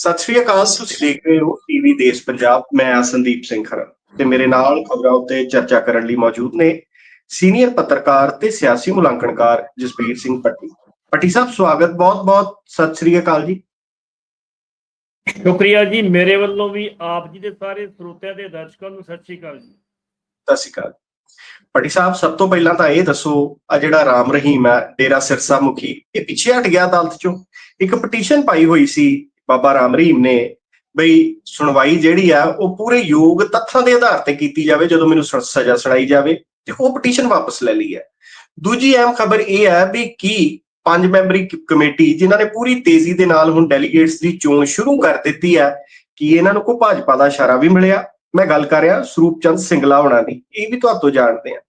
ਸਤਿ ਸ਼੍ਰੀ ਅਕਾਲ ਤੁਸੀਂ ਦੇਖ ਰਹੇ ਹੋ ਟੀਵੀ ਦੇਸ਼ ਪੰਜਾਬ। ਮੈਂ ਆ ਸੰਦੀਪ ਸਿੰਘ ਖਰਾ ਤੇ ਮੇਰੇ ਨਾਲ ਖਬਰਾਂ ਉੱਤੇ ਚਰਚਾ ਕਰਨ ਲਈ ਮੌਜੂਦ ਨੇ ਸੀਨੀਅਰ ਪੱਤਰਕਾਰ ਤੇ ਸਿਆਸੀ ਮੁਲਾਂਕਣਕਾਰ ਜਸਬੀਰ ਸਿੰਘ ਪੱਟੀ ਪੱਟੀ ਸਾਹਿਬ ਸਵਾਗਤ ਬਹੁਤ-ਬਹੁਤ ਸਤਿ ਸ਼੍ਰੀ ਅਕਾਲ ਜੀ। ਸ਼ੁਕਰੀਆ ਜੀ ਮੇਰੇ ਵੱਲੋਂ ਵੀ ਆਪ ਜੀ ਦੇ ਸਾਰੇ ਸਰੋਤਿਆਂ ਤੇ ਦਰਸ਼ਕਾਂ ਨੂੰ ਸਤਿ ਸ਼੍ਰੀ ਅਕਾਲ ਜੀ। ਸਤਿ ਸ਼੍ਰੀ ਅਕਾਲ। ਪੱਟੀ ਸਾਹਿਬ ਸਭ ਤੋਂ ਪਹਿਲਾਂ ਤਾਂ ਇਹ ਦੱਸੋ ਆ ਜਿਹੜਾ ਰਾਮ ਰਹੀਮ ਹੈ ਡੇਰਾ ਸਿਰਸਾ ਮੁਖੀ ਇਹ ਪਿੱਛੇ ਹਟ ਗਿਆ ਅਦਾਲਤ ਚੋਂ। ਇੱਕ ਪਟੀਸ਼ਨ ਪਾਈ ਹੋਈ ਸੀ ਬਾਬਾ ਰਾਮ ਰਹੀਮ ਨੇ ਬਈ ਸੁਣਵਾਈ ਜਿਹੜੀ ਆ, ਉਹ ਪੂਰੇ ਯੋਗ ਤੱਥਾਂ ਦੇ ਆਧਾਰ ਤੇ ਕੀਤੀ ਜਾਵੇ, ਜਦੋਂ ਮੈਨੂੰ ਸਜ਼ਾ ਸੁਣਾਈ ਜਾਵੇ ਤੇ ਉਹ ਪਟੀਸ਼ਨ ਵਾਪਸ ਲੈ ਲਈ ਹੈ। ਦੂਜੀ ਅਹਿਮ ਖਬਰ ਇਹ ਹੈ ਵੀ ਕੀ ਪੰਜ ਮੈਂਬਰੀ ਕਮੇਟੀ ਜਿਨ੍ਹਾਂ ਨੇ ਪੂਰੀ ਤੇਜ਼ੀ ਦੇ ਨਾਲ ਹੁਣ ਡੈਲੀਗੇਟਸ ਦੀ ਚੋਣ ਸ਼ੁਰੂ ਕਰ ਦਿੱਤੀ ਹੈ, ਕਿ ਇਹਨਾਂ ਨੂੰ ਕੋਈ ਭਾਜਪਾ ਦਾ ਇਸ਼ਾਰਾ ਵੀ ਮਿਲਿਆ? ਮੈਂ ਗੱਲ ਕਰ ਰਿਹਾ ਸਰੂਪ ਚੰਦ ਸਿੰਗਲਾ ਹੋਣਾ ਦੀ, ਇਹ ਵੀ ਤੁਹਾਤੋਂ ਜਾਣਦੇ ਆ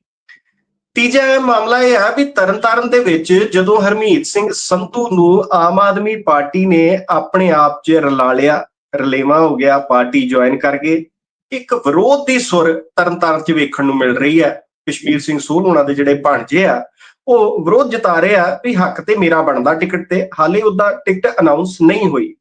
ਤੀਜਾ ਇਹ ਮਾਮਲਾ ਇਹ ਹੈ ਵੀ ਤਰਨਤਾਰਨ ਦੇ ਵਿੱਚ ਜਦੋਂ ਹਰਮੀਤ ਸਿੰਘ ਸੰਧੂ ਨੂੰ ਆਮ ਆਦਮੀ ਪਾਰਟੀ ਨੇ ਆਪਣੇ ਆਪ 'ਚ ਰਲਾ ਲਿਆ, ਰਲੇਵਾ ਹੋ ਗਿਆ, ਪਾਰਟੀ ਜੁਆਇਨ ਕਰਕੇ ਇੱਕ ਵਿਰੋਧ ਦੀ ਸੁਰ ਤਰਨਤਾਰਨ 'ਚ ਵੇਖਣ ਨੂੰ ਮਿਲ ਰਹੀ ਹੈ। ਕਸ਼ਮੀਰ ਸਿੰਘ ਸੂਲ ਉਹਨਾਂ ਦੇ ਜਿਹੜੇ ਭਾਣਜੇ ਆ, ਉਹ ਵਿਰੋਧ ਜਤਾ ਰਹੇ ਆ ਵੀ ਹੱਕ ਤੇ ਮੇਰਾ ਬਣਦਾ ਟਿਕਟ ਤੇ, ਹਾਲੇ ਉਹਦਾ ਟਿਕਟ ਅਨਾਉਂਸ ਨਹੀਂ ਹੋਈ।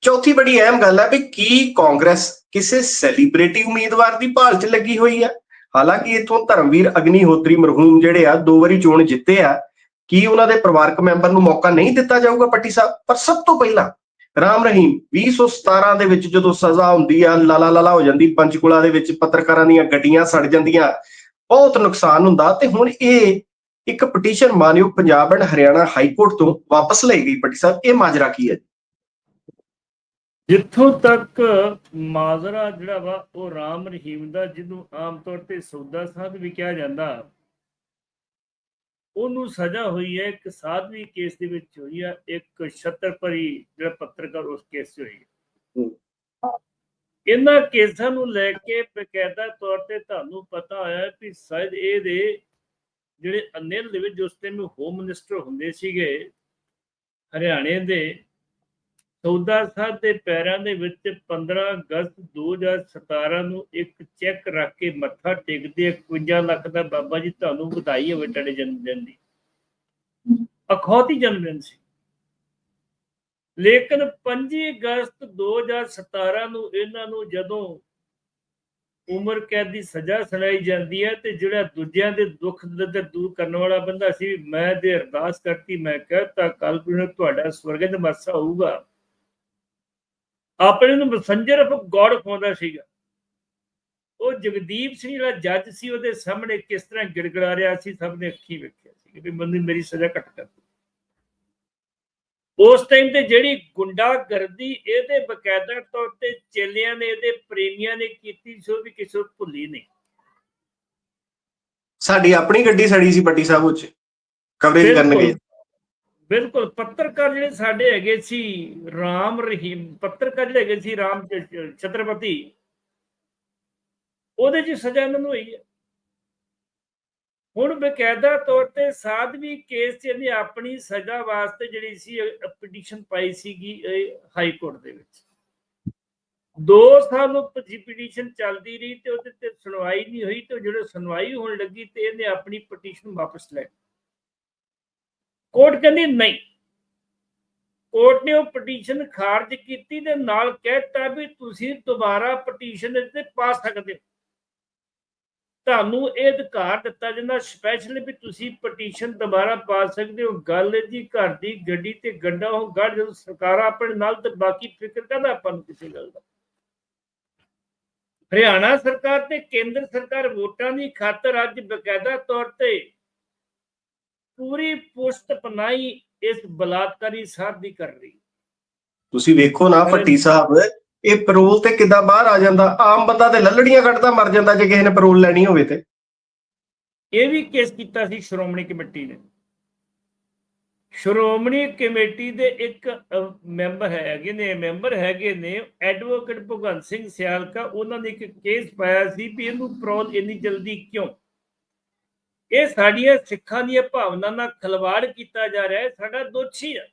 ਚੌਥੀ ਬੜੀ ਅਹਿਮ ਗੱਲ ਹੈ ਵੀ ਕੀ ਕਾਂਗਰਸ ਕਿਸੇ ਸੈਲੀਬ੍ਰਿਟੀ ਉਮੀਦਵਾਰ ਦੀ ਭਾਲ 'ਚ ਲੱਗੀ ਹੋਈ ਹੈ? ਹਾਲਾਂਕਿ ਇਥੋਂ ਧਰਮਵੀਰ ਅਗਨੀਹੋਤਰੀ ਮਰਹੂਮ ਜਿਹੜੇ ਆ, ਦੋ ਵਾਰੀ ਚੋਣ ਜਿੱਤੇ ਆ, ਕੀ ਉਹਨਾਂ ਦੇ ਪਰਿਵਾਰਕ ਮੈਂਬਰ ਨੂੰ ਮੌਕਾ ਨਹੀਂ ਦਿੱਤਾ ਜਾਊਗਾ ਪੱਟੀ ਸਾਹਿਬ? ਪਰ ਸਭ ਤੋਂ ਪਹਿਲਾਂ ਰਾਮ ਰਹੀਮ 2017 ਦੇ ਵਿੱਚ ਜਦੋਂ ਸਜ਼ਾ ਹੁੰਦੀ ਆ, ਲਾਲਾ ਲਾਲਾ ਹੋ ਜਾਂਦੀ, ਪੰਚਕੁਲਾ ਦੇ ਵਿੱਚ ਪੱਤਰਕਾਰਾਂ ਦੀਆਂ ਗੱਡੀਆਂ ਸੜ ਜਾਂਦੀਆਂ, ਬਹੁਤ ਨੁਕਸਾਨ ਹੁੰਦਾ ਤੇ ਹੁਣ ਇਹ ਇੱਕ ਪਟੀਸ਼ਨ ਮਾਨਯੋਗ Punjab and Haryana high court ਤੋਂ ਵਾਪਸ ਲਈ ਗਈ ਪੱਟੀ ਸਾਹਿਬ। ਇਹ ਮਾਜਰਾ ਕੀ ਹੈ ਜਿੱਥੋਂ ਤੱਕ ਮਾਜ਼ਰਾ ਜਿਹੜਾ ਵਾ ਉਹ ਰਾਮ ਰਹੀਮ ਦਾ ਜਿਹਨੂੰ ਆਮ ਤੌਰ ਤੇ ਸੌਦਾ ਸਾਧ ਵੀ ਕਿਹਾ ਜਾਂਦਾ ਉਹਨੂੰ ਸਜ਼ਾ ਹੋਈ ਹੈ ਇੱਕ ਸਾਧਵੀ ਕੇਸ ਦੇ ਵਿੱਚ ਹੋਈ ਹੈ ਇੱਕ ਛਤਰਪਰੀ ਜਿਹੜਾ ਪੱਤਰਕਾਰ ਉਸ ਕੇਸ 'ਚ ਹੋਈ ਹੈ। ਇਹਨਾਂ ਕੇਸਾਂ ਨੂੰ ਲੈ ਕੇ ਬਕਾਇਦਾ ਤੌਰ ਤੇ ਤੁਹਾਨੂੰ ਪਤਾ ਹੋਇਆ ਕਿ ਸ਼ਾਇਦ ਇਹਦੇ ਜਿਹੜੇ ਅਨਿਲ ਦੇ ਵਿੱਚ ਉਸ ਟਾਈਮ ਹੋਮ ਮਿਨਿਸਟਰ ਹੁੰਦੇ ਸੀਗੇ ਹਰਿਆਣੇ ਦੇ ਸੌਦਾ ਸਾਹਿਬ ਦੇ ਪੈਰਾਂ ਦੇ ਵਿੱਚ 15 ਅਗਸਤ 2017 ਨੂੰ ਇੱਕ ਚੈੱਕ ਰੱਖ ਕੇ ਮੱਥਾ ਟੇਕਦੇ 51 ਲੱਖ ਦਾ ਬਾਬਾ ਜੀ ਤੁਹਾਨੂੰ ਵਧਾਈ ਹੋਵੇ ਤੁਹਾਡੇ ਜਨਮ ਦਿਨ ਦੀ। ਅਖੌਤੀ ਜਨਮ ਦਿਨ ਸੀ। ਲੇਕਿਨ 25 ਅਗਸਤ 2017 ਨੂੰ ਇਹਨਾਂ ਨੂੰ ਜਦੋਂ ਉਮਰ ਕੈਦ ਦੀ ਸਜ਼ਾ ਸੁਣਾਈ ਜਾਂਦੀ ਹੈ ਤੇ ਜਿਹੜਾ ਦੂਜਿਆਂ ਦੇ ਦੁੱਖ ਦਰਦ ਦੂਰ ਕਰਨ ਵਾਲਾ ਬੰਦਾ ਸੀ, ਮੈਂ ਦੇ ਅਰਦਾਸ ਕਰਤੀ, ਮੈਂ ਕਹਤਾ ਕੱਲ ਤੁਹਾਡਾ ਸਵਰਗ ਦਾ ਮਰਸਾ ਹੋਊਗਾ। ਆਪਣੇ ਨੂੰ ਮੈਸੇਂਜਰ ਆਫ ਗੋਡ ਖਵਾਉਂਦਾ ਸੀਗਾ। ਉਹ ਜਗਦੀਪ ਸਿੰਘ ਜਿਹੜਾ ਜੱਜ ਸੀ ਉਹਦੇ ਸਾਹਮਣੇ ਕਿਸ ਤਰ੍ਹਾਂ ਗਿੜਗੜਾ ਰਿਹਾ ਸੀ ਸਭ ਨੇ ਅੱਖੀ ਵੇਖਿਆ ਸੀ ਕਿ ਮੈਨੂੰ ਮੇਰੀ ਸਜ਼ਾ ਘੱਟ ਕਰ। ਉਸ ਟਾਈਮ ਤੇ ਜਿਹੜੀ ਗੁੰਡਾਗਰਦੀ ਇਹਦੇ ਬਕਾਇਦਾ ਤੌਰ ਤੇ ਚੇਲਿਆਂ ਨੇ ਇਹਦੇ ਪ੍ਰੇਮੀਆਂ ਨੇ ਕੀਤੀ ਸੋ ਵੀ ਕਿਸੇ ਨੂੰ ਭੁੱਲੀ ਨਹੀਂ। ਸਾਡੀ ਆਪਣੀ ਗੱਡੀ ਸੜੀ ਸੀ ਪੱਟੀ ਸਾਹਿਬ ਉੱਚ ਕਵਰੇਜ ਕਰਨ ਗਏ। ਬਿਲਕੁਲ, ਪੱਤਰਕਾਰ ਜਿਹੜੇ ਸਾਡੇ ਹੈਗੇ ਸੀ, ਰਾਮ ਰਹੀਮ, ਪੱਤਰਕਾਰ ਜਿਹੜੇ ਹੈਗੇ ਸੀ, ਰਾਮ ਛਤਰਪਤੀ, ਉਹਦੇ 'ਚ ਸਜ਼ਾ ਇਹਨਾਂ ਨੂੰ ਹੋਈ ਹੈ ਹੁਣ ਬਕਾਇਦਾ ਤੌਰ ਤੇ ਸਾਧਵੀ ਕੇਸ 'ਚ ਇਹਨੇ ਆਪਣੀ ਸਜ਼ਾ ਵਾਸਤੇ ਜਿਹੜੀ ਸੀ ਪਟੀਸ਼ਨ ਪਾਈ ਸੀਗੀ ਹਾਈ ਕੋਰਟ ਦੇ ਵਿੱਚ ਦੋ ਸਾਲ ਉਹ ਪਟੀਸ਼ਨ ਚੱਲਦੀ ਰਹੀ ਤੇ ਉਹਦੇ ਤੇ ਸੁਣਵਾਈ ਨਹੀਂ ਹੋਈ ਤੇ ਜਿਹੜੇ ਸੁਣਵਾਈ ਹੋਣ ਲੱਗੀ ਤੇ ਇਹਨੇ ਆਪਣੀ ਪਟੀਸ਼ਨ ਵਾਪਸ ਲੈ ਲਈ। ਕੋਰਟ ਕਹਿੰਦੀ ਨਹੀਂ। ਕੋਰਟ ਨੇ ਉਹ ਪਟੀਸ਼ਨ ਖਾਰਜ ਕੀਤੀ ਤੇ ਨਾਲ ਕਹਿਤਾ ਵੀ ਤੁਸੀਂ ਦੁਬਾਰਾ ਪਟੀਸ਼ਨ ਤੇ ਪਾ ਸਕਦੇ ਹੋ। ਤੁਹਾਨੂੰ ਇਹ ਅਧਿਕਾਰ ਦਿੱਤਾ ਜਾਂਦਾ ਸਪੈਸ਼ਲ ਵੀ ਤੁਸੀਂ ਪਟੀਸ਼ਨ ਦੁਬਾਰਾ ਪਾ ਸਕਦੇ ਹੋ। ਗੱਲ ਜੀ ਘਰ ਦੀ ਗੱਡੀ ਤੇ ਗੰਡਾ ਹੋ ਗੜ ਜਦੋਂ ਸਰਕਾਰ ਆਪਣੇ ਨਾਲ ਤੇ ਬਾਕੀ ਫਿਕਰ ਕਰਦਾ ਆਪਾਂ ਨੂੰ ਕਿਸੇ ਗੱਲ ਦਾ। ਹਰਿਆਣਾ ਸਰਕਾਰ ਤੇ ਕੇਂਦਰ ਸਰਕਾਰ ਵੋਟਾਂ ਦੀ ਖਾਤਰ ਅੱਜ ਬਕਾਇਦਾ ਤੌਰ ਤੇ ਪੂਰੀ ਪੁਸ਼ਤ ਪਨਾਈ ਇਸ ਬਲਾਤਕਾਰੀ ਸਾਧ ਦੀ ਕਰ ਰਹੀ। ਤੁਸੀਂ ਵੇਖੋ ਨਾ ਭੱਟੀ ਸਾਹਿਬ ਇਹ ਪੈਰੋਲ ਤੇ ਕਿੱਦਾਂ ਬਾਹਰ ਆ ਜਾਂਦਾ? ਆਮ ਬੰਦਾ ਤੇ ਲੱਲੜੀਆਂ ਕੱਢਦਾ ਮਰ ਜਾਂਦਾ ਜੇ ਕਿਸੇ ਨੇ ਪੈਰੋਲ ਲੈਣੀ ਹੋਵੇ ਤੇ। ਇਹ ਵੀ ਕੇਸ ਕੀਤਾ ਸੀ ਸ਼੍ਰੋਮਣੀ ਕਮੇਟੀ ਨੇ। ਸ਼੍ਰੋਮਣੀ ਕਮੇਟੀ ਦੇ ਇੱਕ ਮੈਂਬਰ ਹੈਗੇ ਨੇ ਮੈਂਬਰ ਹੈਗੇ ਨੇ ਐਡਵੋਕੇਟ ਭਗਵੰਤ ਸਿੰਘ ਸਿਆਲਕਾ ਉਹਨਾਂ ਨੇ ਇੱਕ ਕੇਸ ਪਾਇਆ ਸੀ ਵੀ ਇਹਨੂੰ ਪੈਰੋਲ ਇੰਨੀ ਜਲਦੀ ਕਿਉਂ? ਇਹ ਸਾਡੀਆਂ ਸਿੱਖਾਂ ਦੀਆਂ ਭਾਵਨਾ ਨਾਲ ਖਲਵਾੜ ਕੀਤਾ ਜਾ ਰਿਹਾ ਹੈ, ਸਾਡਾ ਦੋਸ਼ੀ ਹੈ।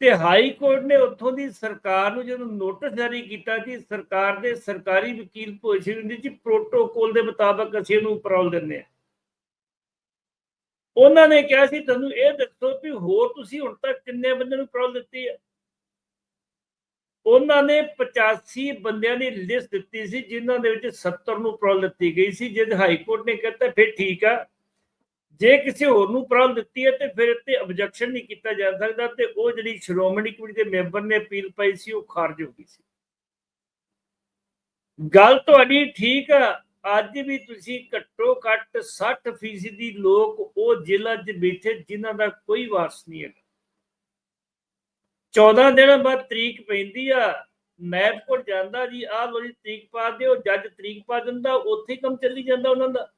ਤੇ ਹਾਈ ਕੋਰਟ ਨੇ ਉੱਥੋਂ ਦੀ ਸਰਕਾਰ ਨੂੰ ਜਦੋਂ ਨੋਟਿਸ ਜਾਰੀ ਕੀਤਾ ਕਿ ਸਰਕਾਰ ਦੇ ਸਰਕਾਰੀ ਵਕੀਲ ਪੁੱਛ ਰਹੇ ਜੀ ਪ੍ਰੋਟੋਕੋਲ ਦੇ ਮੁਤਾਬਕ ਅਸੀਂ ਇਹਨੂੰ ਪੈਰੋਲ ਦਿੰਦੇ ਹਾਂ। ਉਹਨਾਂ ਨੇ ਕਿਹਾ ਸੀ ਤੁਹਾਨੂੰ ਇਹ ਦੱਸੋ ਵੀ ਹੋਰ ਤੁਸੀਂ ਹੁਣ ਤੱਕ ਕਿੰਨੇ ਬੰਦੇ ਨੂੰ ਪ੍ਰੋਲ ਦਿੱਤੀ ਹੈ? ਉਹਨਾਂ ਨੇ 85 ਬੰਦਿਆਂ ਦੀ ਲਿਸਟ ਦਿੱਤੀ ਸੀ, ਜਿਨ੍ਹਾਂ ਦੇ ਵਿੱਚ 70 ਨੂੰ ਪ੍ਰੋਲ ਦਿੱਤੀ ਗਈ ਸੀ, ਜਦ ਹਾਈ ਕੋਰਟ ਨੇ ਕਹਿੰਦਾ ਫਿਰ ਠੀਕ ਆ। ਜੇ ਕਿਸੇ ਹੋਰ ਨੂੰ ਪ੍ਰੋਲ ਦਿੱਤੀ ਹੈ ਤੇ ਫਿਰ ਤੇ ਆਬਜੈਕਸ਼ਨ ਨਹੀਂ ਕੀਤਾ ਜਾ ਸਕਦਾ। ਤੇ ਉਹ ਜਿਹੜੀ ਸ਼੍ਰੋਮਣੀ ਕਮੇਟੀ ਦੇ ਮੈਂਬਰ ਨੇ ਅਪੀਲ ਪਾਈ ਸੀ, ਉਹ ਖਾਰਜ ਹੋ ਗਈ ਸੀ। ਗੱਲ ਤੁਹਾਡੀ ਠੀਕ ਆ। ਅੱਜ ਵੀ ਤੁਸੀਂ ਘੱਟੋ ਘੱਟ 60% ਫੀਸਦੀ ਲੋਕ ਉਹ ਜ਼ਿਲ੍ਹਾ 'ਚ ਬੈਠੇ ਜਿਨ੍ਹਾਂ ਦਾ ਕੋਈ ਵਾਰਸ ਨਹੀਂ ਹੈ 14 ਦਿਨਾਂ ਬਾਅਦ ਤਰੀਕ ਪੈਂਦੀ ਆ ਨੈਬ ਕੋਲ ਜਾਂਦਾ ਜੀ, ਆਹ ਲੋ ਜੀ ਤਰੀਕ ਪਾ ਦਿਓ, ਜੱਜ ਤਰੀਕ ਪਾ ਦਿੰਦਾ, ਉੱਥੇ ਕੰਮ ਚੱਲੀ ਜਾਂਦਾ ਉਹਨਾਂ ਦਾ।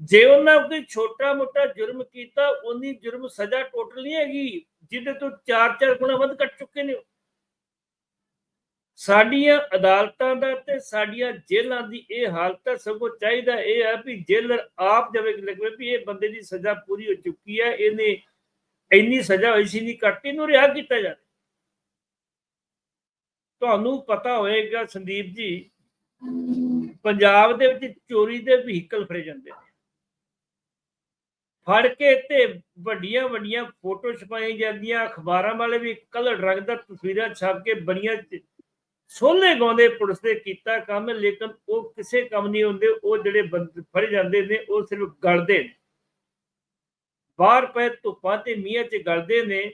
ਜੇ ਉਹਨਾਂ ਕੋਈ ਛੋਟਾ ਮੋਟਾ ਜੁਰਮ ਕੀਤਾ, ਉਹਦੀ ਜੁਰਮ ਸਜ਼ਾ ਟੋਟਲ ਨਹੀਂ ਹੈਗੀ, ਜਿਹਦੇ ਤੋਂ 4-4 ਗੁਣਾ ਵੱਧ ਕੱਟ ਚੁੱਕੇ ਨੇ ਸਾਡੀਆਂ ਅਦਾਲਤਾਂ ਦਾ ਤੇ ਸਾਡੀਆਂ ਜੇਲ੍ਹਾਂ ਦੀ ਇਹ ਹਾਲਤ ਹੈ ਸਗੋਂ ਚਾਹੀਦਾ ਇਹ ਹੈ ਵੀ ਜੇਲਰ ਆਪ ਜਵੇ ਲੱਗਵੇ ਵੀ ਇਹ ਬੰਦੇ ਦੀ ਸਜ਼ਾ ਪੂਰੀ ਹੋ ਚੁੱਕੀ ਹੈ ਇਹਨੇ ਇੰਨੀ ਸਜ਼ਾ ਹੋਈ ਸੀ ਨਹੀਂ ਕੱਟੀ ਨੂੰ ਰਿਹਾ ਕੀਤਾ ਜਾਵੇ। ਤੁਹਾਨੂੰ ਪਤਾ ਹੋਏਗਾ ਸੰਦੀਪ ਜੀ, ਪੰਜਾਬ ਦੇ ਵਿੱਚ ਚੋਰੀ ਦੇ ਵਹੀਕਲ ਫੜੇ ਜਾਂਦੇ ਨੇ। ਫੜ ਕੇ ਤੇ ਵੱਡੀਆਂ ਵੱਡੀਆਂ ਫੋਟੋ ਛਪਾਈਆਂ ਜਾਂਦੀਆਂ, ਅਖਬਾਰਾਂ ਵਾਲੇ ਵੀ ਕਲਰ ਰੰਗ ਦਾ ਤਸਵੀਰਾਂ ਛਾਪ ਕੇ ਬਣੀਆਂ ਚ- ਗਾਉਂਦੇ, ਪੁਲਿਸ ਨੇ ਕੀਤਾ ਕੰਮ, ਲੇਕਿਨ ਉਹ ਕਿਸੇ ਕੰਮ ਨਹੀਂ ਹੁੰਦੇ, ਉਹ ਜਿਹੜੇ ਬੰਦੇ ਫੜੇ ਜਾਂਦੇ ਨੇ, ਉਹ ਸਿਰਫ ਗੜਦੇ ਨੇ। ਬਾਹਰ ਪਏ ਧੁੱਪਾਂ ਤੇ ਮੀਂਹਾਂ 'ਚ ਗਲਦੇ ਨੇ।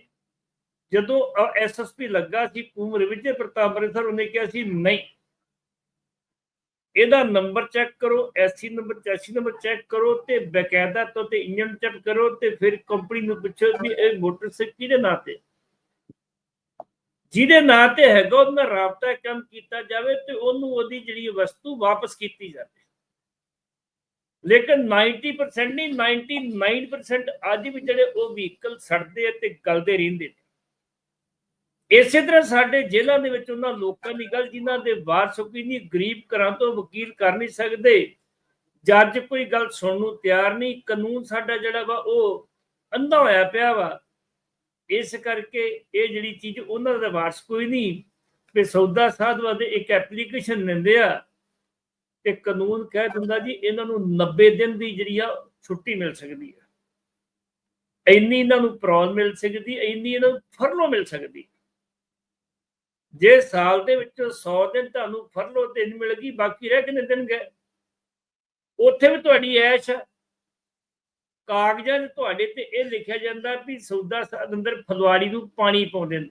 ਜਦੋਂ ਐਸਐਸਪੀ ਲੱਗਾ ਸੀ ਕੁਮਰ ਵਿਜੇ ਪ੍ਰਤਾਪ ਅੰਮ੍ਰਿਤਸਰ, ਉਹਨੇ ਕਿਹਾ ਸੀ, ਨਹੀਂ। ਇਹਦਾ ਨੰਬਰ ਚੈੱਕ ਕਰੋ, ਐਸਸੀ ਨੰਬਰ 84 ਨੰਬਰ ਚੈੱਕ ਕਰੋ ਤੇ ਬਕਾਇਦਾ ਤੌਰ ਤੇ ਇੰਜਨ ਚੈੱਕ ਕਰੋ ਤੇ ਫਿਰ ਕੰਪਨੀ ਨੂੰ ਪੁੱਛੋ ਵੀ ਇਹ ਮੋਟਰਸਾਈਕਲ ਕਿਹਦੇ ਨਾਂ ਤੇ? ਜਿਹਦੇ ਨਾਂ ਤੇ ਹੈਗਾ, ਉਹਦੇ ਰਾਬਤਾ ਕੰਮ ਕੀਤਾ ਜਾਵੇ ਤੇ ਉਹਨੂੰ ਉਹਦੀ ਜਿਹੜੀ ਵਸਤੂ ਵਾਪਸ ਕੀਤੀ ਜਾਵੇ। ਲੇਕਿਨ 90% ਨਹੀਂ 99% ਅੱਜ ਵੀ ਜਿਹੜੇ ਉਹ ਵਹੀਕਲ ਸੜਦੇ ਤੇ ਗਲਦੇ ਰਹਿੰਦੇ ਇਸੇ ਤਰ੍ਹਾਂ ਸਾਡੇ ਜੇਲ੍ਹਾਂ ਦੇ ਵਿੱਚ ਉਹਨਾਂ ਲੋਕਾਂ ਦੀ ਗੱਲ, ਜਿਨ੍ਹਾਂ ਦੇ ਵਾਰਸ ਕੋਈ ਨਹੀਂ, ਗਰੀਬ ਘਰਾਂ ਤੋਂ ਵਕੀਲ ਕਰ ਨਹੀਂ ਸਕਦੇ। ਜੱਜ ਕੋਈ ਗੱਲ ਸੁਣਨ ਨੂੰ ਤਿਆਰ ਨਹੀਂ, ਕਾਨੂੰਨ ਸਾਡਾ ਜਿਹੜਾ ਵਾ ਉਹ ਅੰਧਾ ਹੋਇਆ ਪਿਆ ਵਾ। ਇਸ ਕਰਕੇ ਇਹ ਜਿਹੜੀ ਚੀਜ਼ ਉਹਨਾਂ ਦਾ ਵਾਰਸ ਕੋਈ ਨਹੀਂ, ਤੇ ਸੌਦਾ ਸਾਧਵਾ ਦੇ ਇੱਕ ਐਪਲੀਕੇਸ਼ਨ ਲੈਂਦੇ ਆ। ਤੇ ਕਾਨੂੰਨ ਕਹਿ ਦਿੰਦਾ ਜੀ, ਇਹਨਾਂ ਨੂੰ 90 ਦਿਨ ਦੀ ਜਿਹੜੀ ਆ, ਛੁੱਟੀ ਮਿਲ ਸਕਦੀ ਹੈ ਇੰਨੀ ਇਹਨਾਂ ਨੂੰ ਪ੍ਰੋਲ ਮਿਲ ਸਕਦੀ, ਇੰਨੀ ਇਹਨਾਂ ਨੂੰ ਫਰਲੋ ਮਿਲ ਸਕਦੀ। ਜੇ ਸਾਲ ਦੇ ਵਿੱਚੋਂ 100 ਦਿਨ ਤੁਹਾਨੂੰ ਫਰਲੋ ਦਿਨ ਮਿਲ ਗਈ, ਬਾਕੀ ਰਹਿ ਕਿੰਨੇ ਦਿਨ ਗਏ? ਉੱਥੇ ਵੀ ਤੁਹਾਡੀ ਐਸ਼ ਕਾਗਜ਼ਾਂ 'ਚ ਤੁਹਾਡੇ ਤੇ ਇਹ ਲਿਖਿਆ ਜਾਂਦਾ ਵੀ ਸੌਦਾ ਅੰਦਰ ਫਲਵਾੜੀ ਨੂੰ ਪਾਣੀ ਪਾਉਂਦੇ ਨੇ।